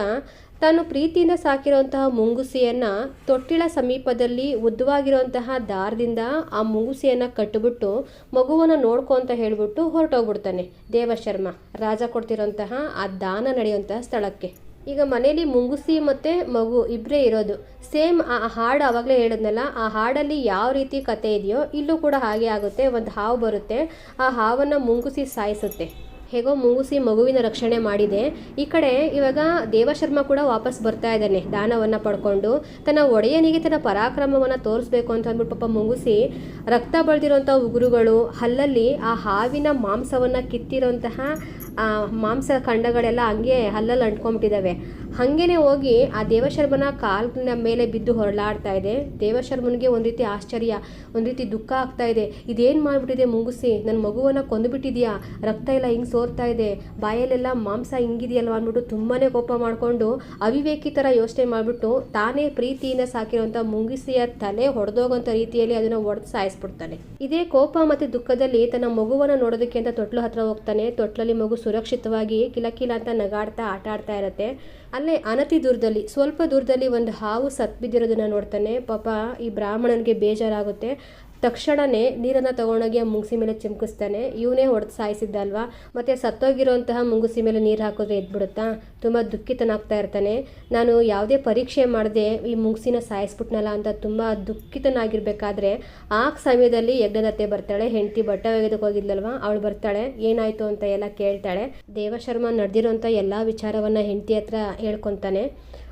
ತಾನು ಪ್ರೀತಿಯಿಂದ ಸಾಕಿರುವಂತಹ ಮುಂಗುಸಿಯನ್ನು ತೊಟ್ಟಿಲ ಸಮೀಪದಲ್ಲಿ ಉದ್ದವಾಗಿರುವಂತಹ ದಾರದಿಂದ ಆ ಮುಂಗುಸಿಯನ್ನು ಕಟ್ಟಿಬಿಟ್ಟು ಮಗುವನ್ನು ನೋಡ್ಕೊ ಅಂತ ಹೇಳಿಬಿಟ್ಟು ಹೊರಟೋಗ್ಬಿಡ್ತಾನೆ ದೇವಶರ್ಮ ರಾಜ ಕೊಡ್ತಿರೋಂತಹ ಆ ದಾನ ನಡೆಯುವಂತಹ ಸ್ಥಳಕ್ಕೆ. ಈಗ ಮನೇಲಿ ಮುಂಗುಸಿ ಮತ್ತು ಮಗು ಇಬ್ಬರೇ ಇರೋದು. ಸೇಮ್ ಆ ಹಾಡು ಆವಾಗಲೇ ಹೇಳಿದ್ನಲ್ಲ, ಆ ಹಾಡಲ್ಲಿ ಯಾವ ರೀತಿ ಕತೆ ಇದೆಯೋ ಇಲ್ಲೂ ಕೂಡ ಹಾಗೆ ಆಗುತ್ತೆ, ಒಂದು ಹಾವು ಬರುತ್ತೆ, ಆ ಹಾವನ್ನು ಮುಂಗುಸಿ ಸಾಯಿಸುತ್ತೆ. ಹೇಗೋ ಮುಂಗುಸಿ ಮಗುವಿನ ರಕ್ಷಣೆ ಮಾಡಿದೆ. ಈ ಕಡೆ ಇವಾಗ ದೇವಶರ್ಮ ಕೂಡ ವಾಪಸ್ ಬರ್ತಾ ಇದ್ದಾನೆ. ದಾನವನ್ನು ಪಡ್ಕೊಂಡು ತನ್ನ ಒಡೆಯನಿಗೆ ತನ್ನ ಪರಾಕ್ರಮವನ್ನು ತೋರಿಸ್ಬೇಕು ಅಂತ ಅಂದ್ಬಿಟ್ಟು ಪಾಪ ಮುಂಗುಸಿ ರಕ್ತ ಬಳ್ದಿರೋಂಥ ಉಗುರುಗಳು, ಹಲ್ಲಲ್ಲಿ ಆ ಹಾವಿನ ಮಾಂಸವನ್ನು ಕಿತ್ತಿರೋಂತಹ ಮಾಂಸ ಖಂಡಗಳೆಲ್ಲ ಹಂಗೆ ಹಲ್ಲಲ್ಲಿ ಅಂಟ್ಕೊಂಡ್ಬಿಟ್ಟಿದ್ದಾವೆ ಹಾಗೇನೆ ಹೋಗಿ ಆ ದೇವಶರ್ಮನ ಕಾಲಿನ ಮೇಲೆ ಬಿದ್ದು ಹೊರಳಾಡ್ತಾ ಇದೆ. ದೇವಶರ್ಮನಿಗೆ ಒಂದು ರೀತಿ ಆಶ್ಚರ್ಯ, ಒಂದು ರೀತಿ ದುಃಖ ಆಗ್ತಾ ಇದೆ. ಇದೇನು ಮಾಡಿಬಿಟ್ಟಿದೆ ಮುಂಗುಸಿ? ನನ್ನ ಮಗುವನ್ನು ಕೊಂದುಬಿಟ್ಟಿದ್ಯಾ? ರಕ್ತ ಎಲ್ಲ ಹಿಂಗೆ ಸೋರ್ತಾ ಇದೆ? ಬಾಯಲ್ಲೆಲ್ಲ ಮಾಂಸ ಹಿಂಗಿದೆಯಲ್ವ ಅಂದ್ಬಿಟ್ಟು ತುಂಬಾ ಕೋಪ ಮಾಡಿಕೊಂಡು ಅವಿವೇಕಿ ಥರ ಯೋಚನೆ ಮಾಡಿಬಿಟ್ಟು ತಾನೇ ಪ್ರೀತಿಯಿಂದ ಸಾಕಿರುವಂಥ ಮುಂಗಿಸಿಯ ತಲೆ ಹೊಡೆದೋಗೋಂಥ ರೀತಿಯಲ್ಲಿ ಅದನ್ನು ಒಡೆದು ಸಾಯಿಸ್ಬಿಡ್ತಾನೆ. ಇದೇ ಕೋಪ ಮತ್ತು ದುಃಖದಲ್ಲಿ ತನ್ನ ಮಗುವನ್ನು ನೋಡೋದಕ್ಕೆ ಅಂತ ತೊಟ್ಲು ಹತ್ರ ಹೋಗ್ತಾನೆ. ತೊಟ್ಲಲ್ಲಿ ಮಗು ಸುರಕ್ಷಿತವಾಗಿ ಕಿಲಕಿಲ ಅಂತ ನಗಾಡ್ತಾ ಆಟ ಆಡ್ತಾ ಇರುತ್ತೆ. ಅಲ್ಲೇ ಅನತಿ ದೂರದಲ್ಲಿ, ಸ್ವಲ್ಪ ದೂರದಲ್ಲಿ ಒಂದು ಹಾವು ಸತ್ ಬಿದ್ದಿರೋದನ್ನ ನೋಡ್ತಾನೆ. ಪಾಪ ಈ ಬ್ರಾಹ್ಮಣನಿಗೆ ಬೇಜಾರಾಗುತ್ತೆ. ತಕ್ಷಣವೇ ನೀರನ್ನು ತಗೊಂಡೋಗಿ ಆ ಮುಂಗುಸಿ ಮೇಲೆ ಚಿಮ್ಕಿಸ್ತಾನೆ. ಇವನೇ ಹೊಡೆದು ಸಾಯಿಸಿದ್ದಲ್ವಾ? ಮತ್ತು ಸತ್ತೋಗಿರೋಂತಹ ಮುಂಗುಸಿ ಮೇಲೆ ನೀರು ಹಾಕಿದ್ರೆ ಎದ್ಬಿಡುತ್ತಾ? ತುಂಬ ದುಃಖಿತನಾಗ್ತಾ ಇರ್ತಾನೆ. ನಾನು ಯಾವುದೇ ಪರೀಕ್ಷೆ ಮಾಡದೆ ಈ ಮುಂಗುಸಿನ ಸಾಯಿಸ್ಬಿಟ್ನಲ್ಲ ಅಂತ ತುಂಬ ದುಃಖಿತನಾಗಿರ್ಬೇಕಾದ್ರೆ ಆ ಸಮಯದಲ್ಲಿ ಯಜ್ಞದತ್ತೆ ಬರ್ತಾಳೆ. ಹೆಂಡತಿ ಬಟ್ಟೆ ಹೋಗಿದ್ಲಲ್ವಾ? ಅವಳು ಬರ್ತಾಳೆ. ಏನಾಯಿತು ಅಂತ ಎಲ್ಲ ಕೇಳ್ತಾಳೆ. ದೇವಶರ್ಮ ನಡೆದಿರೋಂಥ ಎಲ್ಲ ವಿಚಾರವನ್ನು ಹೆಂಡತಿ ಹತ್ರ ಹೇಳ್ಕೊತಾನೆ.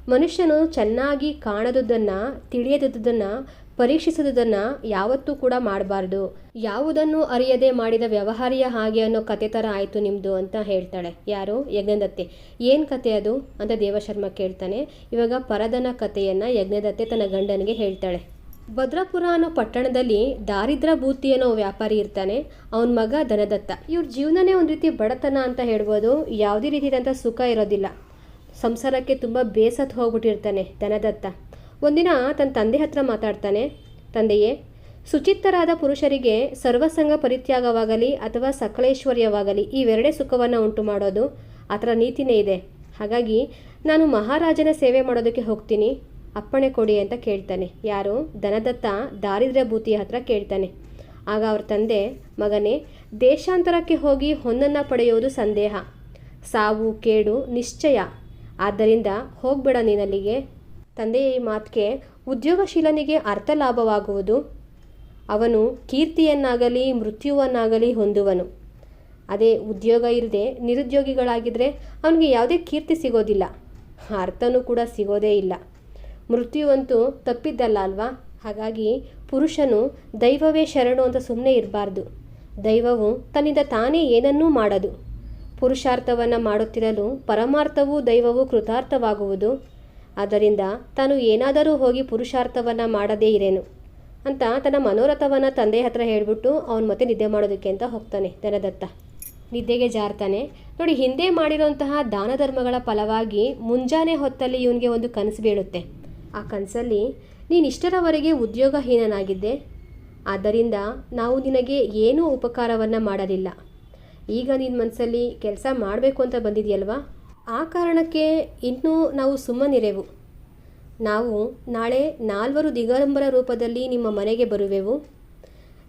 ಮನುಷ್ಯನು ಚೆನ್ನಾಗಿ ಕಾಣದುದನ್ನು ತಿಳಿಯದುದನ್ನು ಪರೀಕ್ಷಿಸದುದನ್ನು ಯಾವತ್ತೂ ಕೂಡ ಮಾಡಬಾರ್ದು. ಯಾವುದನ್ನು ಅರಿಯದೆ ಮಾಡಿದ ವ್ಯವಹಾರಿಯ ಹಾಗೆ ಅನ್ನೋ ಕತೆ ಥರ ಆಯಿತು ನಿಮ್ಮದು ಅಂತ ಹೇಳ್ತಾಳೆ. ಯಾರು? ಯಜ್ಞದತ್ತೆ. ಏನು ಕತೆ ಅದು? ಅಂತ ದೇವಶರ್ಮ ಕೇಳ್ತಾನೆ. ಇವಾಗ ಪರದನ ಕಥೆಯನ್ನು ಯಜ್ಞದತ್ತೆ ತನ್ನ ಗಂಡನಿಗೆ ಹೇಳ್ತಾಳೆ. ಭದ್ರಾಪುರ ಅನ್ನೋ ಪಟ್ಟಣದಲ್ಲಿ ದಾರಿದ್ರ ಭೂತಿ ಅನ್ನೋ ವ್ಯಾಪಾರಿ ಇರ್ತಾನೆ. ಅವನ ಮಗ ಧನದತ್ತ. ಇವ್ರ ಜೀವನನೇ ಒಂದು ರೀತಿ ಬಡತನ ಅಂತ ಹೇಳ್ಬೋದು. ಯಾವುದೇ ರೀತಿಯಾದಂಥ ಸುಖ ಇರೋದಿಲ್ಲ. ಸಂಸಾರಕ್ಕೆ ತುಂಬ ಬೇಸತ್ತು ಹೋಗ್ಬಿಟ್ಟಿರ್ತಾನೆ ಧನದತ್ತ. ಒಂದಿನ ತನ್ನ ತಂದೆ ಹತ್ರ ಮಾತಾಡ್ತಾನೆ, ತಂದೆಯೇ, ಸುಚಿತ್ತರಾದ ಪುರುಷರಿಗೆ ಸರ್ವಸಂಗ ಪರಿತ್ಯಾಗವಾಗಲಿ ಅಥವಾ ಸಕಲೇಶ್ವರ್ಯವಾಗಲಿ ಇವೆರಡೇ ಸುಖವನ್ನು ಉಂಟು ಮಾಡೋದು ಥರ ನೀತಿನೇ ಇದೆ. ಹಾಗಾಗಿ ನಾನು ಮಹಾರಾಜನ ಸೇವೆ ಮಾಡೋದಕ್ಕೆ ಹೋಗ್ತೀನಿ. ಅಪ್ಪಣೆ ಕೊಡಿ ಅಂತ ಕೇಳ್ತಾನೆ. ಯಾರು? ಧನದತ್ತ ದಾರಿದ್ರ್ಯ ಭೂತಿಯ ಹತ್ರ ಕೇಳ್ತಾನೆ. ಆಗ ಅವ್ರ ತಂದೆ, ಮಗನೇ, ದೇಶಾಂತರಕ್ಕೆ ಹೋಗಿ ಹೊನ್ನನ್ನು ಪಡೆಯುವುದು ಸಂದೇಹ. ಸಾವು, ಕೇಡು ನಿಶ್ಚಯ. ಆದ್ದರಿಂದ ಹೋಗ್ಬೇಡ ನೀನಲ್ಲಿಗೆ. ತಂದೆಯ ಈ ಮಾತಿಗೆ, ಉದ್ಯೋಗಶೀಲನಿಗೆ ಅರ್ಥ ಲಾಭವಾಗುವುದು. ಅವನು ಕೀರ್ತಿಯನ್ನಾಗಲಿ, ಮೃತ್ಯುವನ್ನಾಗಲಿ ಹೊಂದುವನು. ಅದೇ ಉದ್ಯೋಗ ಇಲ್ಲದೆ ನಿರುದ್ಯೋಗಿಗಳಾಗಿದ್ದರೆ ಅವನಿಗೆ ಯಾವುದೇ ಕೀರ್ತಿ ಸಿಗೋದಿಲ್ಲ. ಅರ್ಥನೂ ಕೂಡ ಸಿಗೋದೇ ಇಲ್ಲ. ಮೃತ್ಯುವಂತೂ ತಪ್ಪಿದ್ದಲ್ಲ ಅಲ್ವಾ? ಹಾಗಾಗಿ ಪುರುಷನು ದೈವವೇ ಶರಣು ಅಂತ ಸುಮ್ಮನೆ ಇರಬಾರ್ದು. ದೈವವು ತನ್ನಿಂದ ತಾನೇ ಏನನ್ನೂ ಮಾಡದು. ಪುರುಷಾರ್ಥವನ್ನು ಮಾಡುತ್ತಿರಲು ಪರಮಾರ್ಥವೂ ದೈವವೂ ಕೃತಾರ್ಥವಾಗುವುದು. ಆದ್ದರಿಂದ ತಾನು ಏನಾದರೂ ಹೋಗಿ ಪುರುಷಾರ್ಥವನ್ನು ಮಾಡದೇ ಇರೇನು ಅಂತ ತನ್ನ ಮನೋರಥವನ್ನು ತಂದೆ ಹತ್ರ ಹೇಳಿಬಿಟ್ಟು ಅವನು ಮತ್ತೆ ನಿದ್ದೆ ಮಾಡೋದಕ್ಕೆ ಅಂತ ಹೋಗ್ತಾನೆ ಧನದತ್ತ ನಿದ್ದೆಗೆ ಜಾರ್ತಾನೆ. ನೋಡಿ, ಹಿಂದೆ ಮಾಡಿರೋಂತಹ ದಾನ ಧರ್ಮಗಳ ಫಲವಾಗಿ ಮುಂಜಾನೆ ಹೊತ್ತಲ್ಲಿ ಇವನಿಗೆ ಒಂದು ಕನಸು ಬೀಳುತ್ತೆ. ಆ ಕನಸಲ್ಲಿ, ನೀನು ಇಷ್ಟರವರೆಗೆ ಉದ್ಯೋಗಹೀನನಾಗಿದ್ದೆ. ಆದ್ದರಿಂದ ನಾವು ನಿನಗೆ ಏನೂ ಉಪಕಾರವನ್ನು ಮಾಡಲಿಲ್ಲ. ಈಗ ನಿನ್ನ ಮನಸ್ಸಲ್ಲಿ ಕೆಲಸ ಮಾಡಬೇಕು ಅಂತ ಬಂದಿದೆಯಲ್ವಾ? ಆ ಕಾರಣಕ್ಕೆ ಇನ್ನೂ ನಾವು ಸುಮ್ಮನಿರೆವು. ನಾವು ನಾಳೆ ನಾಲ್ವರು ದಿಗಂಬರ ರೂಪದಲ್ಲಿ ನಿಮ್ಮ ಮನೆಗೆ ಬರುವೆವು.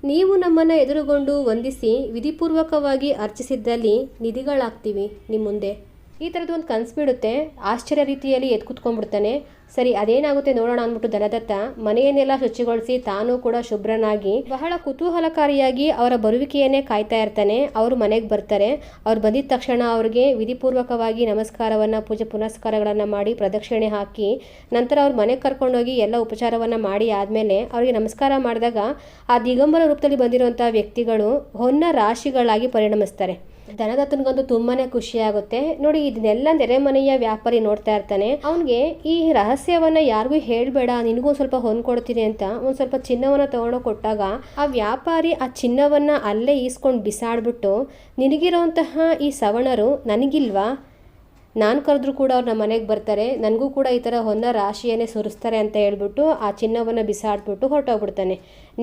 ನೀವು ನಮ್ಮನ್ನು ಎದುರುಗೊಂಡು ವಂದಿಸಿ ವಿಧಿಪೂರ್ವಕವಾಗಿ ಅರ್ಚಿಸಿದ್ದಲ್ಲಿ ನಿಧಿಗಳಾಗ್ತೀವಿ ನಿಮ್ಮ ಮುಂದೆ ಈ ಥರದ್ದು ಒಂದು ಕನಸು ಬಿಡುತ್ತೆ ಆಶ್ಚರ್ಯ ರೀತಿಯಲ್ಲಿ ಎದ್ದು ಕೂತ್ಕೊಂಡ್ಬಿಡ್ತಾನೆ. ಸರಿ, ಅದೇನಾಗುತ್ತೆ ನೋಡೋಣ ಅಂದ್ಬಿಟ್ಟು ದನದತ್ತ ಮನೆಯನ್ನೆಲ್ಲ ಶುಚಿಗೊಳಿಸಿ ತಾನು ಕೂಡ ಶುಭ್ರನಾಗಿ ಬಹಳ ಕುತೂಹಲಕಾರಿಯಾಗಿ ಅವರ ಬರುವಿಕೆಯನ್ನೇ ಕಾಯ್ತಾ ಇರ್ತಾನೆ. ಅವರು ಮನೆಗೆ ಬರ್ತಾರೆ. ಅವ್ರು ಬಂದಿದ ತಕ್ಷಣ ಅವ್ರಿಗೆ ವಿಧಿಪೂರ್ವಕವಾಗಿ ನಮಸ್ಕಾರವನ್ನು, ಪೂಜೆ ಪುನಸ್ಕಾರಗಳನ್ನು ಮಾಡಿ ಪ್ರದಕ್ಷಿಣೆ ಹಾಕಿ ನಂತರ ಅವ್ರು ಮನೆಗೆ ಕರ್ಕೊಂಡೋಗಿ ಎಲ್ಲ ಉಪಚಾರವನ್ನು ಮಾಡಿ ಆದಮೇಲೆ ಅವರಿಗೆ ನಮಸ್ಕಾರ ಮಾಡಿದಾಗ ಆ ದಿಗಂಬರ ರೂಪದಲ್ಲಿ ಬಂದಿರುವಂಥ ವ್ಯಕ್ತಿಗಳು ಹೊನ್ನ ರಾಶಿಗಳಾಗಿ ಪರಿಣಮಿಸ್ತಾರೆ. ದನದತ್ತನಿಗಂತೂ ತುಂಬಾನೇ ಖುಷಿ ಆಗುತ್ತೆ ನೋಡಿ, ಇದನ್ನೆಲ್ಲ ನೆರೆಮನೆಯ ವ್ಯಾಪಾರಿ ನೋಡ್ತಾ ಇರ್ತಾನೆ. ಅವನಿಗೆ ಈ ರಹಸ್ಯವನ್ನ ಯಾರಿಗೂ ಹೇಳ್ಬೇಡ, ನಿನಗೂ ಸ್ವಲ್ಪ ಹೊಂದ್ಕೊಡ್ತೀನಿ ಅಂತ ಒಂದು ಸ್ವಲ್ಪ ಚಿನ್ನವನ್ನ ತಗೊಂಡು ಕೊಟ್ಟಾಗ ಆ ವ್ಯಾಪಾರಿ ಆ ಚಿನ್ನವನ್ನ ಅಲ್ಲೇ ಈಸ್ಕೊಂಡು ಬಿಸಾಡ್ಬಿಟ್ಟು, ನಿನಗಿರೋಂತಹ ಈ ಸವಣರು ನನಗಿಲ್ವಾ? ನಾನು ಕರೆದ್ರೂ ಕೂಡ ಅವ್ರು ನಮ್ಮ ಮನೆಗೆ ಬರ್ತಾರೆ. ನನಗೂ ಕೂಡ ಈ ಥರ ಹೊನ್ನ ರಾಶಿಯನ್ನೇ ಸುರಿಸ್ತಾರೆ ಅಂತ ಹೇಳ್ಬಿಟ್ಟು ಆ ಚಿನ್ನವನ್ನು ಬಿಸಾಡ್ಬಿಟ್ಟು ಹೊರಟೋಗ್ಬಿಡ್ತಾನೆ.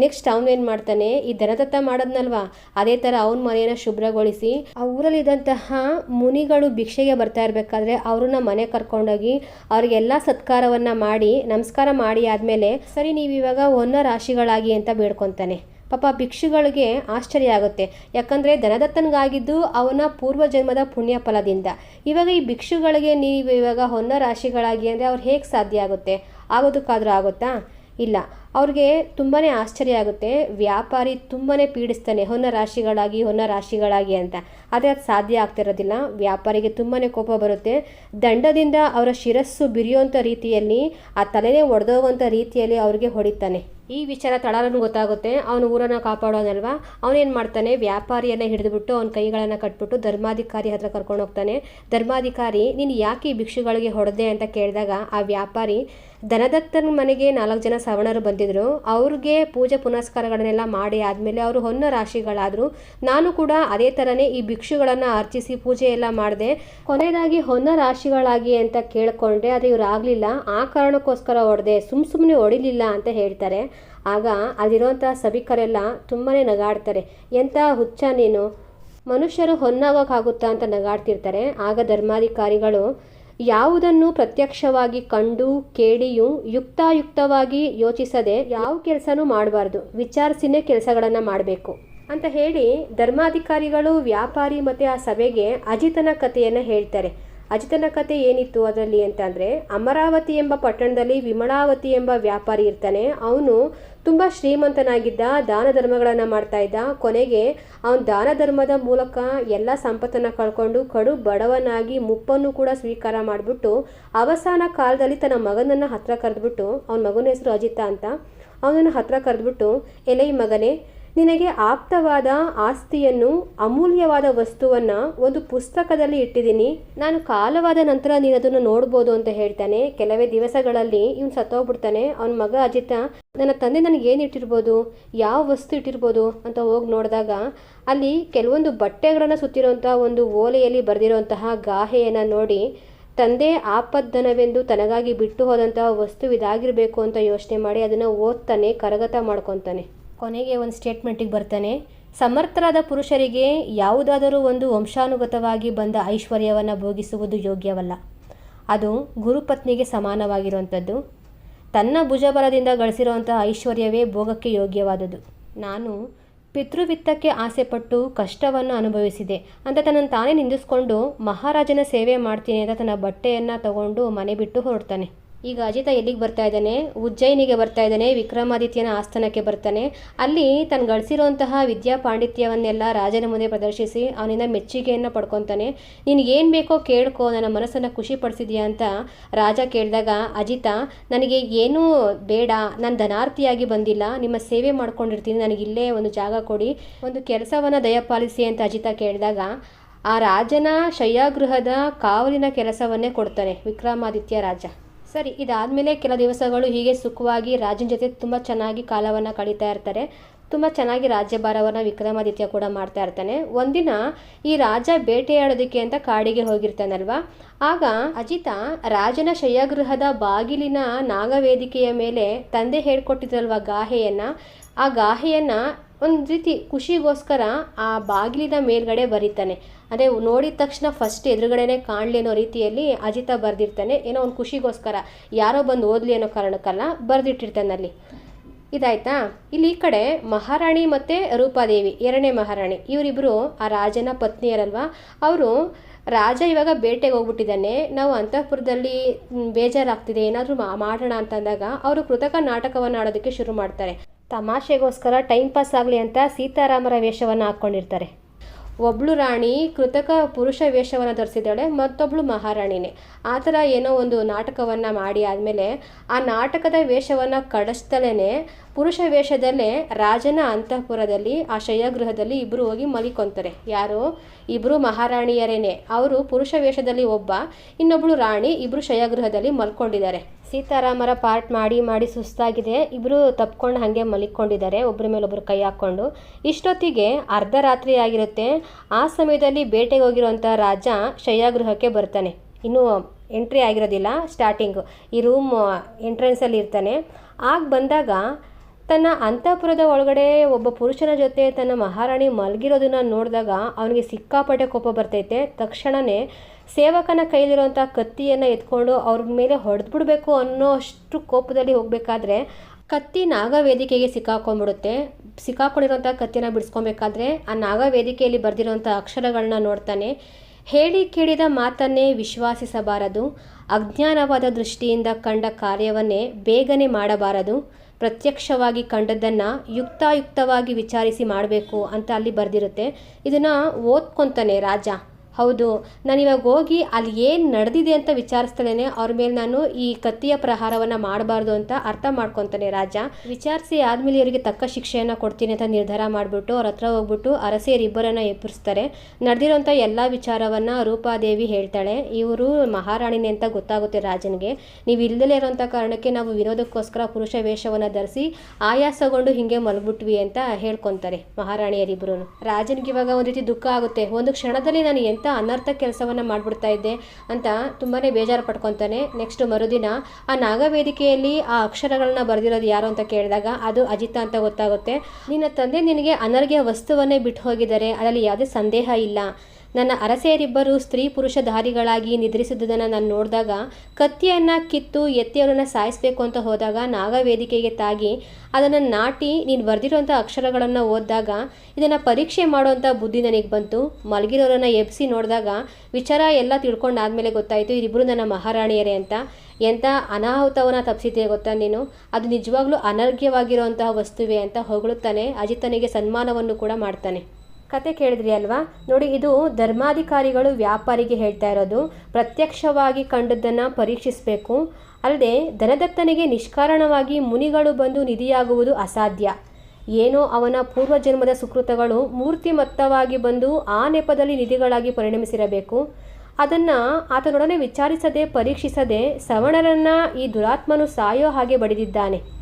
ನೆಕ್ಸ್ಟ್ ಅವನೇನು ಮಾಡ್ತಾನೆ, ಈ ದನದತ್ತ ಮಾಡೋದ್ನಲ್ವಾ? ಅದೇ ಥರ ಅವನ ಮನೆಯನ್ನು ಶುಭ್ರಗೊಳಿಸಿ, ಆ ಊರಲ್ಲಿದ್ದಂತಹ ಮುನಿಗಳು ಭಿಕ್ಷೆಗೆ ಬರ್ತಾ ಇರಬೇಕಾದ್ರೆ ಅವ್ರನ್ನ ಮನೆ ಕರ್ಕೊಂಡೋಗಿ ಅವ್ರಿಗೆಲ್ಲ ಸತ್ಕಾರವನ್ನು ಮಾಡಿ, ನಮಸ್ಕಾರ ಮಾಡಿ ಆದಮೇಲೆ, ಸರಿ ನೀವು ಇವಾಗ ಹೊನ್ನ ರಾಶಿಗಳಾಗಿ ಅಂತ ಬೇಡ್ಕೊತಾನೆ. ಪಾಪ ಭಿಕ್ಷುಗಳಿಗೆ ಆಶ್ಚರ್ಯ ಆಗುತ್ತೆ. ಯಾಕಂದರೆ ದನದತ್ತನಿಗಾಗಿದ್ದು ಅವನ ಪೂರ್ವ ಜನ್ಮದ ಪುಣ್ಯ ಫಲದಿಂದ ಇವಾಗ ಈ ಭಿಕ್ಷುಗಳಿಗೆ ನೀವು ಇವಾಗ ಹೊನ್ನ ರಾಶಿಗಳಾಗಿ ಅಂದರೆ ಅವ್ರು ಹೇಗೆ ಸಾಧ್ಯ ಆಗುತ್ತೆ? ಆಗೋದಕ್ಕಾದರೂ ಆಗುತ್ತಾ? ಇಲ್ಲ. ಅವ್ರಿಗೆ ತುಂಬಾ ಆಶ್ಚರ್ಯ ಆಗುತ್ತೆ, ವ್ಯಾಪಾರಿ ತುಂಬಾ ಪೀಡಿಸ್ತಾನೆ, ಹೊನ್ನ ರಾಶಿಗಳಾಗಿ ಹೊನ್ನ ರಾಶಿಗಳಾಗಿ ಅಂತ. ಆದರೆ ಅದು ಸಾಧ್ಯ ಆಗ್ತಿರೋದಿಲ್ಲ. ವ್ಯಾಪಾರಿಗೆ ತುಂಬಾ ಕೋಪ ಬರುತ್ತೆ. ದಂಡದಿಂದ ಅವರ ಶಿರಸ್ಸು ಬಿರಿಯುವಂಥ ರೀತಿಯಲ್ಲಿ, ಆ ತಲೆನೇ ಒಡೆದೋಗುವಂಥ ರೀತಿಯಲ್ಲಿ ಅವ್ರಿಗೆ ಹೊಡಿತಾನೆ. ಈ ವಿಚಾರ ತಳಾರನು ಗೊತ್ತಾಗುತ್ತೆ. ಅವನು ಊರನ್ನು ಕಾಪಾಡೋನಲ್ವಾ? ಅವನೇನು ಮಾಡ್ತಾನೆ? ವ್ಯಾಪಾರಿಯನ್ನು ಹಿಡಿದುಬಿಟ್ಟು ಅವನ ಕೈಗಳನ್ನು ಕಟ್ಬಿಟ್ಟು ಧರ್ಮಾಧಿಕಾರಿ ಹತ್ರ ಕರ್ಕೊಂಡು ಹೋಗ್ತಾನೆ. ಧರ್ಮಾಧಿಕಾರಿ, ನೀನು ಯಾಕೆ ಈ ಭಿಕ್ಷುಗಳಿಗೆ ಹೊಡೆದೆ ಅಂತ ಕೇಳಿದಾಗ ಆ ವ್ಯಾಪಾರಿ ಧನದತ್ತನ ಮನೆಗೆ ನಾಲ್ಕು ಜನ ಸವಣರು ಬಂದಿದ್ರು. ಅವ್ರಿಗೆ ಪೂಜೆ ಪುನಸ್ಕಾರಗಳನ್ನೆಲ್ಲ ಮಾಡಿ ಆದಮೇಲೆ ಅವರು ಹೊನ್ನ ರಾಶಿಗಳಾದರು. ನಾನು ಕೂಡ ಅದೇ ಥರನೇ ಈ ಭಿಕ್ಷುಗಳನ್ನು ಅರ್ಚಿಸಿ ಪೂಜೆ ಎಲ್ಲ ಮಾಡಿದೆ. ಕೊನೆಯದಾಗಿ ಹೊನ್ನ ರಾಶಿಗಳಾಗಿ ಅಂತ ಕೇಳಿಕೊಂಡೆ ಆದರೆ ಇವ್ರು ಆಗಲಿಲ್ಲ. ಆ ಕಾರಣಕ್ಕೋಸ್ಕರ ಹೊಡೆದೆ. ಸುಮ್ಮ ಸುಮ್ಮನೆ ಹೊಡಿಲಿಲ್ಲ ಅಂತ ಹೇಳ್ತಾರೆ. ಆಗ ಅಲ್ಲಿರುವಂಥ ಸಭಿಕರೆಲ್ಲ ತುಂಬಾ ನಗಾಡ್ತಾರೆ. ಎಂಥ ಹುಚ್ಚ ನೀನು? ಮನುಷ್ಯರು ಹೊನ್ನಾಗೋಕ್ಕಾಗುತ್ತಾ ಅಂತ ನಗಾಡ್ತಿರ್ತಾರೆ. ಆಗ ಧರ್ಮಾಧಿಕಾರಿಗಳು ಯಾವುದನ್ನು ಪ್ರತ್ಯಕ್ಷವಾಗಿ ಕಂಡು, ಕೇಳಿಯೂ ಯುಕ್ತಾಯುಕ್ತವಾಗಿ ಯೋಚಿಸದೆ ಯಾವ ಕೆಲಸನೂ ಮಾಡಬಾರ್ದು. ವಿಚಾರಿಸಿನೇ ಕೆಲಸಗಳನ್ನು ಮಾಡಬೇಕು. ಅಂತ ಹೇಳಿ ಧರ್ಮಾಧಿಕಾರಿಗಳು, ವ್ಯಾಪಾರಿ ಮತ್ತು ಆ ಸಭೆಗೆ ಅಜಿತನ ಕಥೆಯನ್ನು ಹೇಳ್ತಾರೆ. ಅಜಿತನ ಕಥೆ ಏನಿತ್ತು ಅದರಲ್ಲಿ ಅಂತಂದರೆ, ಅಮರಾವತಿ ಎಂಬ ಪಟ್ಟಣದಲ್ಲಿ ವಿಮಲಾವತಿ ಎಂಬ ವ್ಯಾಪಾರಿ ಇರ್ತಾನೆ. ಅವನು ತುಂಬ ಶ್ರೀಮಂತನಾಗಿದ್ದ ದಾನ ಧರ್ಮಗಳನ್ನು ಮಾಡ್ತಾ ಇದ್ದ. ಕೊನೆಗೆ ಅವನು ದಾನ ಧರ್ಮದ ಮೂಲಕ ಎಲ್ಲ ಸಂಪತ್ತನ್ನು ಕಳ್ಕೊಂಡು ಕಡು ಬಡವನಾಗಿ ಮುಪ್ಪನ್ನು ಕೂಡ ಸ್ವೀಕಾರ ಮಾಡಿಬಿಟ್ಟು, ಅವಸಾನ ಕಾಲದಲ್ಲಿ ತನ್ನ ಮಗನನ್ನು ಹತ್ರ ಕರೆದ್ಬಿಟ್ಟು, ಅವನ ಮಗನ ಹೆಸರು ಅಜಿತ ಅಂತ, ಅವನನ್ನು ಹತ್ರ ಕರೆದ್ಬಿಟ್ಟು ಈ ಮಗನೇ ನಿನಗೆ ಆಪ್ತವಾದ ಆಸ್ತಿಯನ್ನು, ಅಮೂಲ್ಯವಾದ ವಸ್ತುವನ್ನು ಒಂದು ಪುಸ್ತಕದಲ್ಲಿ ಇಟ್ಟಿದ್ದೀನಿ. ನಾನು ಕಾಲವಾದ ನಂತರ ನೀನು ಅದನ್ನು ನೋಡ್ಬೋದು ಅಂತ ಹೇಳ್ತಾನೆ. ಕೆಲವೇ ದಿವಸಗಳಲ್ಲಿ ಇವನು ಸತ್ತೋಗ್ಬಿಡ್ತಾನೆ. ಅವನ ಮಗ ಅಜಿತ, ನನ್ನ ತಂದೆ ನನಗೆ ಏನು ಇಟ್ಟಿರ್ಬೋದು? ಯಾವ ವಸ್ತು ಇಟ್ಟಿರ್ಬೋದು? ಅಂತ ಹೋಗಿ ನೋಡಿದಾಗ ಅಲ್ಲಿ ಕೆಲವೊಂದು ಬಟ್ಟೆಗಳನ್ನು ಸುತ್ತಿರುವಂಥ ಒಂದು ಓಲೆಯಲ್ಲಿ ಬರೆದಿರುವಂತಹ ಗಾಹೆಯನ್ನು ನೋಡಿ ತಂದೆ ಆಪದ್ದನವೆಂದು ತನಗಾಗಿ ಬಿಟ್ಟು ಹೋದಂತಹ ವಸ್ತು ಇದಾಗಿರಬೇಕು ಅಂತ ಯೋಚನೆ ಮಾಡಿ ಅದನ್ನು ಓದ್ತಾನೆ, ಕರಗತ ಮಾಡ್ಕೊತಾನೆ. ಕೊನೆಗೆ ಒಂದು ಸ್ಟೇಟ್ಮೆಂಟಿಗೆ ಬರ್ತಾನೆ, ಸಮರ್ಥರಾದ ಪುರುಷರಿಗೆ ಯಾವುದಾದರೂ ಒಂದು ವಂಶಾನುಗತವಾಗಿ ಬಂದ ಐಶ್ವರ್ಯವನ್ನು ಭೋಗಿಸುವುದು ಯೋಗ್ಯವಲ್ಲ. ಅದು ಗುರುಪತ್ನಿಗೆ ಸಮಾನವಾಗಿರುವಂಥದ್ದು. ತನ್ನ ಭುಜಬಲದಿಂದ ಗಳಿಸಿರುವಂಥ ಐಶ್ವರ್ಯವೇ ಭೋಗಕ್ಕೆ ಯೋಗ್ಯವಾದುದು ನಾನು ಪಿತೃವಿತ್ತಕ್ಕೆ ಆಸೆಪಟ್ಟು ಕಷ್ಟವನ್ನು ಅನುಭವಿಸಿದೆ. ಅಂತ ತನ್ನನ್ನು ತಾನೇ ನಿಂದಿಸ್ಕೊಂಡು ಮಹಾರಾಜನ ಸೇವೆ ಮಾಡ್ತೀನಿ ಅಂತ ತನ್ನ ಬಟ್ಟೆಯನ್ನು ತಗೊಂಡು ಮನೆ ಬಿಟ್ಟು ಹೊರಡ್ತಾನೆ. ಈಗ ಅಜಿತ ಎಲ್ಲಿಗೆ ಬರ್ತಾ ಇದ್ದಾನೆ? ಉಜ್ಜಯಿನಿಗೆ ಬರ್ತಾ ಇದ್ದಾನೆ, ವಿಕ್ರಮಾದಿತ್ಯನ ಆಸ್ಥಾನಕ್ಕೆ ಬರ್ತಾನೆ. ಅಲ್ಲಿ ತನ್ನ ಗಳಿಸಿರುವಂತಹ ವಿದ್ಯಾ ಪಾಂಡಿತ್ಯವನ್ನೆಲ್ಲ ರಾಜನ ಮುಂದೆ ಪ್ರದರ್ಶಿಸಿ ಅವನಿಂದ ಮೆಚ್ಚುಗೆಯನ್ನು ಪಡ್ಕೊತಾನೆ. ನೀನು ಏನು ಬೇಕೋ ಕೇಳ್ಕೋ, ನನ್ನ ಮನಸ್ಸನ್ನು ಖುಷಿ ಪಡಿಸಿದ್ಯಾ ಅಂತ ರಾಜ ಕೇಳಿದಾಗ, ಅಜಿತ, ನನಗೆ ಏನೂ ಬೇಡ, ನಾನು ಧನಾರ್ಥಿಯಾಗಿ ಬಂದಿಲ್ಲ, ನಿಮ್ಮ ಸೇವೆ ಮಾಡ್ಕೊಂಡಿರ್ತೀನಿ, ನನಗೆ ಇಲ್ಲೇ ಒಂದು ಜಾಗ ಕೊಡಿ, ಒಂದು ಕೆಲಸವನ್ನು ದಯಪಾಲಿಸಿ ಅಂತ ಅಜಿತ ಕೇಳಿದಾಗ, ಆ ರಾಜನ ಶಯ್ಯಾಗೃಹದ ಕಾವಲಿನ ಕೆಲಸವನ್ನೇ ಕೊಡ್ತಾನೆ ವಿಕ್ರಮಾದಿತ್ಯ ರಾಜ. ಸರಿ, ಇದಾದಮೇಲೆ ಕೆಲ ದಿವಸಗಳು ಹೀಗೆ ಸುಖವಾಗಿ ರಾಜನ ಜೊತೆ ತುಂಬ ಚೆನ್ನಾಗಿ ಕಾಲವನ್ನು ಕಳೀತಾ ಇರ್ತಾರೆ. ತುಂಬ ಚೆನ್ನಾಗಿ ರಾಜ್ಯಭಾರವನ್ನು ವಿಕ್ರಮಾದಿತ್ಯ ಕೂಡ ಮಾಡ್ತಾ ಇರ್ತಾನೆ. ಒಂದಿನ ಈ ರಾಜ ಬೇಟೆಯಾಡೋದಕ್ಕೆ ಅಂತ ಕಾಡಿಗೆ ಹೋಗಿರ್ತಾನಲ್ವಾ? ಆಗ ಅಜಿತ ರಾಜನ ಶಯ್ಯಗೃಹದ ಬಾಗಿಲಿನ ನಾಗವೇದಿಕೆಯ ಮೇಲೆ ತಂದೆ ಹೇಳ್ಕೊಟ್ಟಿದ್ರಲ್ವ ಗಾಹೆಯನ್ನು? ಆ ಗಾಹೆಯನ್ನು ಒಂದು ರೀತಿ ಖುಷಿಗೋಸ್ಕರ ಆ ಬಾಗಿಲಿನ ಮೇಲ್ಗಡೆ ಬರೀತಾನೆ. ಅದೇ ನೋಡಿದ ತಕ್ಷಣ ಫಸ್ಟ್ ಎದುರುಗಡೆನೆ ಕಾಣಲಿ ಅನ್ನೋ ರೀತಿಯಲ್ಲಿ ಅಜಿತ ಬರೆದಿರ್ತಾನೆ. ಏನೋ ಒಂದು ಖುಷಿಗೋಸ್ಕರ ಯಾರೋ ಬಂದು ಓದಲಿ ಅನ್ನೋ ಕಾರಣಕ್ಕಲ್ಲ ಬರೆದಿಟ್ಟಿರ್ತಾನೆ ಅಲ್ಲಿ ಇದಾಯ್ತಾ? ಇಲ್ಲಿ ಈ ಕಡೆ ಮಹಾರಾಣಿ ಮತ್ತು ರೂಪಾದೇವಿ, ಎರಡನೇ ಮಹಾರಾಣಿ. ಇವರಿಬ್ಬರು ಆ ರಾಜನ ಪತ್ನಿಯರಲ್ವಾ? ಅವರು ರಾಜ ಇವಾಗ ಬೇಟೆಗೆ ಹೋಗ್ಬಿಟ್ಟಿದ್ದಾನೆ. ನಾವು ಅಂತಃಪುರದಲ್ಲಿ ಬೇಜಾರಾಗ್ತಿದೆ, ಏನಾದರೂ ಮಾಡೋಣ ಅಂತಂದಾಗ ಅವರು ಕೃತಕ ನಾಟಕವನ್ನು ಆಡೋದಕ್ಕೆ ಶುರು ಮಾಡ್ತಾರೆ. ತಮಾಷೆಗೋಸ್ಕರ ಟೈಮ್ ಪಾಸ್ ಆಗಲಿ ಅಂತ ಸೀತಾರಾಮರ ವೇಷವನ್ನು ಹಾಕ್ಕೊಂಡಿರ್ತಾರೆ. ಒಬ್ಳು ರಾಣಿ ಕೃತಕ ಪುರುಷ ವೇಷವನ್ನು ಧರಿಸಿದ್ದಾಳೆ, ಮತ್ತೊಬ್ಳು ಮಹಾರಾಣಿನೇ. ಆ ಥರ ಏನೋ ಒಂದು ನಾಟಕವನ್ನು ಮಾಡಿ ಆದಮೇಲೆ ಆ ನಾಟಕದ ವೇಷವನ್ನು ಕಡಿಸ್ತಲೇ ಪುರುಷ ವೇಷದಲ್ಲೇ ರಾಜನ ಅಂತಃಪುರದಲ್ಲಿ, ಆ ಶಯಗೃಹದಲ್ಲಿ ಇಬ್ಬರು ಹೋಗಿ ಮಲಿಕೊಂತಾರೆ. ಯಾರು? ಇಬ್ಬರು ಮಹಾರಾಣಿಯರೇನೆ. ಅವರು ಪುರುಷ ವೇಷದಲ್ಲಿ ಒಬ್ಬ, ಇನ್ನೊಬ್ಳು ರಾಣಿ ಇಬ್ಬರು ಶಯಗೃಹದಲ್ಲಿ ಮಲ್ಕೊಂಡಿದ್ದಾರೆ. ಸೀತಾರಾಮರ ಪಾರ್ಟ್ ಮಾಡಿ ಮಾಡಿ ಸುಸ್ತಾಗಿದೆ. ಇಬ್ಬರು ತಪ್ಕೊಂಡು ಹಾಗೆ ಮಲಿಕೊಂಡಿದ್ದಾರೆ. ಒಬ್ಬರ ಮೇಲೊಬ್ಬರು ಕೈ ಹಾಕ್ಕೊಂಡು. ಇಷ್ಟೊತ್ತಿಗೆ ಅರ್ಧ ರಾತ್ರಿ ಆಗಿರುತ್ತೆ. ಆ ಸಮಯದಲ್ಲಿ ಬೇಟೆಗೆ ಹೋಗಿರುವಂಥ ರಾಜ ಶಯ್ಯಾಗೃಹಕ್ಕೆ ಬರ್ತಾನೆ. ಇನ್ನೂ ಎಂಟ್ರಿ ಆಗಿರೋದಿಲ್ಲ ಸ್ಟಾರ್ಟಿಂಗು. ಈ ರೂಮ್ ಎಂಟ್ರೆನ್ಸಲ್ಲಿ ಇರ್ತಾನೆ. ಆಗ ಬಂದಾಗ ತನ್ನ ಅಂತಃಪುರದ ಒಳಗಡೆ ಒಬ್ಬ ಪುರುಷನ ಜೊತೆ ತನ್ನ ಮಹಾರಾಣಿ ಮಲಗಿರೋದನ್ನ ನೋಡಿದಾಗ ಅವನಿಗೆ ಸಿಕ್ಕಾಪಟ್ಟೆ ಕೋಪ ಬರ್ತೈತೆ. ತಕ್ಷಣವೇ ಸೇವಕನ ಕೈಲಿರುವಂಥ ಕತ್ತಿಯನ್ನು ಎತ್ಕೊಂಡು ಅವ್ರ ಮೇಲೆ ಹೊಡೆದ್ಬಿಡ್ಬೇಕು ಅನ್ನೋ ಅಷ್ಟು ಕೋಪದಲ್ಲಿ ಹೋಗಬೇಕಾದ್ರೆ ಕತ್ತಿ ನಾಗವೇದಿಕೆಗೆ ಸಿಕ್ಕಾಕೊಂಡ್ಬಿಡುತ್ತೆ. ಸಿಕ್ಕಾಕೊಂಡಿರೋಂಥ ಕತ್ತಿನ ಬಿಡಿಸ್ಕೊಬೇಕಾದ್ರೆ ಆ ನಾಗ ವೇದಿಕೆಯಲ್ಲಿ ಬರೆದಿರೋಂಥ ಅಕ್ಷರಗಳನ್ನ ನೋಡ್ತಾನೆ. ಹೇಳಿ ಕೇಳಿದ ಮಾತನ್ನೇ ವಿಶ್ವಾಸಿಸಬಾರದು. ಅಜ್ಞಾನವಾದ ದೃಷ್ಟಿಯಿಂದ ಕಂಡ ಕಾರ್ಯವನ್ನೇ ಬೇಗನೆ ಮಾಡಬಾರದು. ಪ್ರತ್ಯಕ್ಷವಾಗಿ ಕಂಡದ್ದನ್ನು ಯುಕ್ತಾಯುಕ್ತವಾಗಿ ವಿಚಾರಿಸಿ ಮಾಡಬೇಕು ಅಂತ ಅಲ್ಲಿ ಬರೆದಿರುತ್ತೆ. ಇದನ್ನು ಓದ್ಕೊತಾನೆ ರಾಜ. ಹೌದು ನಾನು ಇವಾಗ ಹೋಗಿ ಅಲ್ಲಿ ಏನು ನಡೆದಿದೆ ಅಂತ ವಿಚಾರಿಸ್ತಾನೇ ಅವ್ರ ಮೇಲೆ ನಾನು ಈ ಕತ್ತಿಯ ಪ್ರಹಾರವನ್ನು ಮಾಡಬಾರ್ದು ಅಂತ ಅರ್ಥ ಮಾಡ್ಕೊತಾನೆ ರಾಜ. ವಿಚಾರಿಸಿ ಆದಮೇಲೆ ಇವರಿಗೆ ತಕ್ಕ ಶಿಕ್ಷೆಯನ್ನು ಕೊಡ್ತೀನಿ ಅಂತ ನಿರ್ಧಾರ ಮಾಡಿಬಿಟ್ಟು ಅವ್ರ ಹತ್ರ ಹೋಗ್ಬಿಟ್ಟು ಅರಸಿಯರಿಬ್ಬರನ್ನು ಎಬ್ಬರಿಸ್ತಾರೆ ನಡೆದಿರೋಂಥ ಎಲ್ಲ ವಿಚಾರವನ್ನು ರೂಪಾದೇವಿ ಹೇಳ್ತಾಳೆ. ಇವರು ಮಹಾರಾಣಿನೇ ಅಂತ ಗೊತ್ತಾಗುತ್ತೆ ರಾಜನಿಗೆ. ನೀವು ಇಲ್ಲದಲೇ ಇರೋಂಥ ಕಾರಣಕ್ಕೆ ನಾವು ವಿನೋದಕ್ಕೋಸ್ಕರ ಪುರುಷ ವೇಷವನ್ನು ಧರಿಸಿ ಆಯಾಸಗೊಂಡು ಹಿಂಗೆ ಮಲಗ್ಬಿಟ್ವಿ ಅಂತ ಹೇಳ್ಕೊತಾರೆ ಮಹಾರಾಣಿಯರಿಬ್ಬರು ರಾಜನಿಗೆ ಇವಾಗ ಒಂದು ರೀತಿ ದುಃಖ ಆಗುತ್ತೆ. ಒಂದು ಕ್ಷಣದಲ್ಲಿ ನಾನು ಎಂಥ ಅನರ್ಥ ಕೆಲಸವನ್ನು ಮಾಡಿಬಿಡ್ತಾ ಇದ್ದೆ ಅಂತ ತುಂಬಾ ಬೇಜಾರು ಪಡ್ಕೊತಾನೆ ನೆಕ್ಸ್ಟ್ ಮರುದಿನ ಆ ನಾಗವೇದಿಕೆಯಲ್ಲಿ ಆ ಅಕ್ಷರಗಳನ್ನ ಬರೆದಿರೋದು ಯಾರು ಅಂತ ಕೇಳಿದಾಗ ಅದು ಅಜಿತ ಅಂತ ಗೊತ್ತಾಗುತ್ತೆ. ನಿನ್ನ ತಂದೆ ನಿನಗೆ ಅನರ್ಘ್ಯ ವಸ್ತುವನ್ನೇ ಬಿಟ್ಟು ಹೋಗಿದ್ದಾರೆ ಅದರಲ್ಲಿ ಯಾವುದೇ ಸಂದೇಹ ಇಲ್ಲ. ನನ್ನ ಅರಸೆಯರಿಬ್ಬರು ಸ್ತ್ರೀ ಪುರುಷಧಾರಿಗಳಾಗಿ ನಿದ್ರಿಸಿದ್ದನ್ನು ನಾನು ನೋಡಿದಾಗ ಕತ್ತಿಯನ್ನು ಕಿತ್ತು ಎತ್ತಿಯವರನ್ನು ಸಾಯಿಸಬೇಕು ಅಂತ ಹೋದಾಗ ನಾಗವೇದಿಕೆಗೆ ತಾಗಿ ಅದನ್ನು ನಾಟಿ ನೀನು ಬರೆದಿರುವಂಥ ಅಕ್ಷರಗಳನ್ನು ಓದಿದಾಗ ಇದನ್ನು ಪರೀಕ್ಷೆ ಮಾಡುವಂಥ ಬುದ್ಧಿ ನನಗೆ ಬಂತು. ಮಲಗಿರೋರನ್ನು ಎಬ್ಸಿ ನೋಡಿದಾಗ ವಿಚಾರ ಎಲ್ಲ ತಿಳ್ಕೊಂಡಾದ್ಮೇಲೆ ಗೊತ್ತಾಯಿತು ಇವರಿಬ್ಬರು ನನ್ನ ಮಹಾರಾಣಿಯರೇ ಅಂತ. ಎಂಥ ಅನಾಹುತವನ್ನು ತಪ್ಪಿಸಿದ್ದೆ ಗೊತ್ತಾ ನೀನು? ಅದು ನಿಜವಾಗ್ಲೂ ಅನರ್ಘ್ಯವಾಗಿರುವಂತಹ ವಸ್ತುವೆ ಅಂತ ಹೊಗಳುತ್ತಾನೆ. ಅಜಿತನಿಗೆ ಸನ್ಮಾನವನ್ನು ಕೂಡ ಮಾಡ್ತಾನೆ. ಕತೆ ಕೇಳಿದ್ರಿ ಅಲ್ವಾ? ನೋಡಿ, ಇದು ಧರ್ಮಾಧಿಕಾರಿಗಳು ವ್ಯಾಪಾರಿಗೆ ಹೇಳ್ತಾ ಇರೋದು. ಪ್ರತ್ಯಕ್ಷವಾಗಿ ಕಂಡದ್ದನ್ನು ಪರೀಕ್ಷಿಸಬೇಕು. ಅಲ್ಲದೆ, ಧನದತ್ತನಿಗೆ ನಿಷ್ಕಾರಣವಾಗಿ ಮುನಿಗಳು ಬಂದು ನಿಧಿಯಾಗುವುದು ಅಸಾಧ್ಯ. ಏನೋ ಅವನ ಪೂರ್ವಜನ್ಮದ ಸುಕೃತಗಳು ಮೂರ್ತಿಮತ್ತವಾಗಿ ಬಂದು ಆ ನೆಪದಲ್ಲಿ ನಿಧಿಗಳಾಗಿ ಪರಿಣಮಿಸಿರಬೇಕು. ಅದನ್ನು ಆತನೊಡನೆ ವಿಚಾರಿಸದೆ, ಪರೀಕ್ಷಿಸದೆ ಸವಣರನ್ನ ಈ ದುರಾತ್ಮನು ಸಾಯೋ ಹಾಗೆ ಬಡಿದಿದ್ದಾನೆ.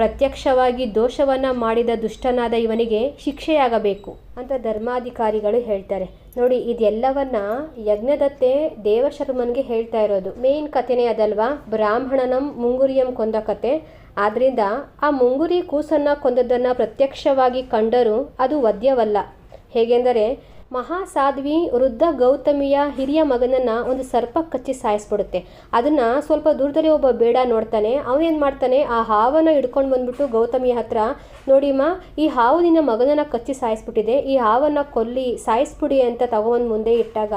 ಪ್ರತ್ಯಕ್ಷವಾಗಿ ದೋಷವನ್ನ ಮಾಡಿದ ದುಷ್ಟನಾದ ಇವನಿಗೆ ಶಿಕ್ಷೆಯಾಗಬೇಕು ಅಂತ ಧರ್ಮಾಧಿಕಾರಿಗಳು ಹೇಳ್ತಾರೆ. ನೋಡಿ, ಇದೆಲ್ಲವನ್ನ ಯಜ್ಞದತ್ತೆ ದೇವಶರ್ಮನ್ಗೆ ಹೇಳ್ತಾ ಇರೋದು. ಮೇನ್ ಕಥೆನೇ ಅದಲ್ವಾ? ಬ್ರಾಹ್ಮಣನಂ ಮುಂಗುರಿಯಂ ಕೊಂದ ಕತೆ. ಆದ್ರಿಂದ ಆ ಮುಂಗುರಿ ಕೂಸನ್ನ ಕೊಂದದ್ದನ್ನು ಪ್ರತ್ಯಕ್ಷವಾಗಿ ಕಂಡರೂ ಅದು ವದ್ಯವಲ್ಲ. ಹೇಗೆಂದರೆ ಮಹಾಸಾಧ್ವಿ ವೃದ್ಧ ಗೌತಮಿಯ ಹಿರಿಯ ಮಗನನ್ನು ಒಂದು ಸರ್ಪ ಕಚ್ಚಿ ಸಾಯಿಸ್ಬಿಡುತ್ತೆ. ಅದನ್ನು ಸ್ವಲ್ಪ ದೂರದಲ್ಲಿ ಒಬ್ಬ ಬೇಡ ನೋಡ್ತಾನೆ. ಅವನೇನು ಮಾಡ್ತಾನೆ? ಆ ಹಾವನ್ನು ಹಿಡ್ಕೊಂಡು ಬಂದ್ಬಿಟ್ಟು ಗೌತಮಿಯ ಹತ್ರ, ನೋಡಿಮ್ಮ, ಈ ಹಾವು ನಿನ್ನ ಮಗನನ್ನು ಕಚ್ಚಿ ಸಾಯಿಸ್ಬಿಟ್ಟಿದೆ. ಈ ಹಾವನ್ನು ಕೊಲ್ಲಿ, ಸಾಯಿಸ್ಬಿಡಿ ಅಂತ ತಗೊಂಡು ಮುಂದೆ ಇಟ್ಟಾಗ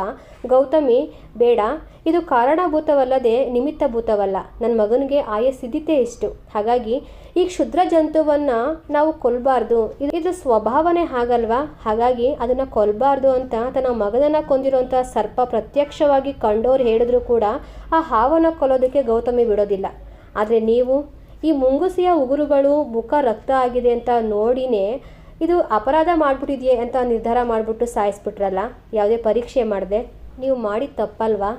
ಗೌತಮಿ, ಬೇಡ. ಇದು ಕಾರಣಭೂತವಲ್ಲದೆ ನಿಮಿತ್ತಭೂತವಲ್ಲ. ನನ್ನ ಮಗನಿಗೆ ಆಯಸ್ಸಿದ್ದಿತೇ ಇಷ್ಟು. ಹಾಗಾಗಿ ಈ ಕ್ಷುದ್ರ ಜಂತುವನ್ನು ನಾವು ಕೊಲ್ಬಾರ್ದು. ಇದು ಸ್ವಭಾವನೇ ಹಾಗಲ್ವಾ? ಹಾಗಾಗಿ ಅದನ್ನು ಕೊಲ್ಬಾರ್ದು ಅಂತ ತನ್ನ ಮಗನನ್ನು ಕೊಂದಿರುವಂಥ ಸರ್ಪ ಪ್ರತ್ಯಕ್ಷವಾಗಿ ಕಂಡೋರು ಹೇಳಿದ್ರು ಕೂಡ ಆ ಹಾವನ್ನು ಕೊಲ್ಲೋದಕ್ಕೆ ಗೌತಮಿ ಬಿಡೋದಿಲ್ಲ. ಆದರೆ ನೀವು ಈ ಮುಂಗುಸಿಯ ಉಗುರುಗಳು ಮುಖ ರಕ್ತ ಆಗಿದೆ ಅಂತ ನೋಡಿನೇ ಇದು ಅಪರಾಧ ಮಾಡಿಬಿಟ್ಟಿದೆಯೇ ಅಂತ ನಿರ್ಧಾರ ಮಾಡಿಬಿಟ್ಟು ಸಾಯಿಸ್ಬಿಟ್ರಲ್ಲ? ಯಾವುದೇ ಪರೀಕ್ಷೆ ಮಾಡಿದೆ? ನೀವು ಮಾಡಿದ ತಪ್ಪಲ್ವಾ?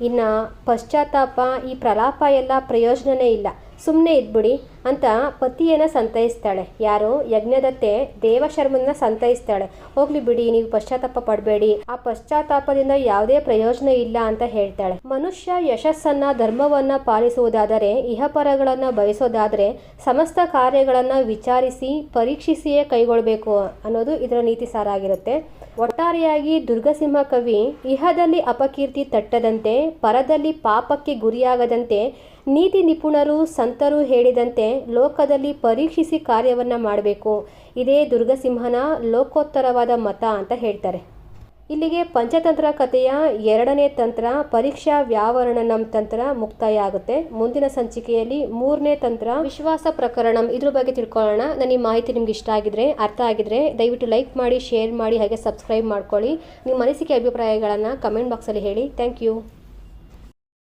ಇನ್ನು ಪಶ್ಚಾತ್ತಾಪ ಈ ಪ್ರಲಾಪ ಎಲ್ಲ ಪ್ರಯೋಜನವೇ ಇಲ್ಲ. ಸುಮ್ಮನೆ ಇದ್ಬಿಡಿ ಅಂತ ಪತಿಯನ್ನು ಸಂತೈಸ್ತಾಳೆ. ಯಾರು ಯಜ್ಞದತ್ತೆ ದೇವಶರ್ಮನ ಸಂತೈಸ್ತಾಳೆ. ಹೋಗ್ಲಿ ಬಿಡಿ, ನೀವು ಪಶ್ಚಾತ್ತಾಪ ಪಡಬೇಡಿ. ಆ ಪಶ್ಚಾತ್ತಾಪದಿಂದ ಯಾವುದೇ ಪ್ರಯೋಜನ ಇಲ್ಲ ಅಂತ ಹೇಳ್ತಾಳೆ. ಮನುಷ್ಯ ಯಶಸ್ಸನ್ನ, ಧರ್ಮವನ್ನ ಪಾಲಿಸುವುದಾದರೆ, ಇಹಪರಗಳನ್ನ ಬಯಸೋದಾದರೆ, ಸಮಸ್ತ ಕಾರ್ಯಗಳನ್ನ ವಿಚಾರಿಸಿ, ಪರೀಕ್ಷಿಸಿಯೇ ಕೈಗೊಳ್ಳಬೇಕು ಅನ್ನೋದು ಇದರ ನೀತಿ ಸಾರ ಆಗಿರುತ್ತೆ. ಒಟ್ಟಾರೆಯಾಗಿ ದುರ್ಗಸಿಂಹ ಕವಿ, ಇಹದಲ್ಲಿ ಅಪಕೀರ್ತಿ ತಟ್ಟದಂತೆ, ಪರದಲ್ಲಿ ಪಾಪಕ್ಕೆ ಗುರಿಯಾಗದಂತೆ ನೀತಿ ನಿಪುಣರು, ಸಂತರು ಹೇಳಿದಂತೆ ಲೋಕದಲ್ಲಿ ಪರೀಕ್ಷಿಸಿ ಕಾರ್ಯವನ್ನು ಮಾಡಬೇಕು. ಇದೇ ದುರ್ಗಸಿಂಹನ ಲೋಕೋತ್ತರವಾದ ಮತ ಅಂತ ಹೇಳ್ತಾರೆ. ಇಲ್ಲಿಗೆ ಪಂಚತಂತ್ರ ಕಥೆಯ ಎರಡನೇ ತಂತ್ರ, ಪರೀಕ್ಷಾ ವ್ಯಾವರಣನಂ ತಂತ್ರ ಮುಕ್ತಾಯ ಆಗುತ್ತೆ. ಮುಂದಿನ ಸಂಚಿಕೆಯಲ್ಲಿ ಮೂರನೇ ತಂತ್ರ, ವಿಶ್ವಾಸ ಪ್ರಕರಣಂ. ಇದ್ರ ಬಗ್ಗೆ ತಿಳ್ಕೊಳ್ಳೋಣ. ನನ್ನ ಈ ಮಾಹಿತಿ ನಿಮ್ಗೆ ಇಷ್ಟ ಆಗಿದ್ರೆ, ಅರ್ಥ ಆಗಿದ್ರೆ ದಯವಿಟ್ಟು ಲೈಕ್ ಮಾಡಿ, ಶೇರ್ ಮಾಡಿ, ಹಾಗೆ ಸಬ್ಸ್ಕ್ರೈಬ್ ಮಾಡ್ಕೊಳ್ಳಿ. ನಿಮ್ಮ ಅನಿಸಿಕೆ, ಅಭಿಪ್ರಾಯಗಳನ್ನು ಕಮೆಂಟ್ ಬಾಕ್ಸಲ್ಲಿ ಹೇಳಿ. Thank you.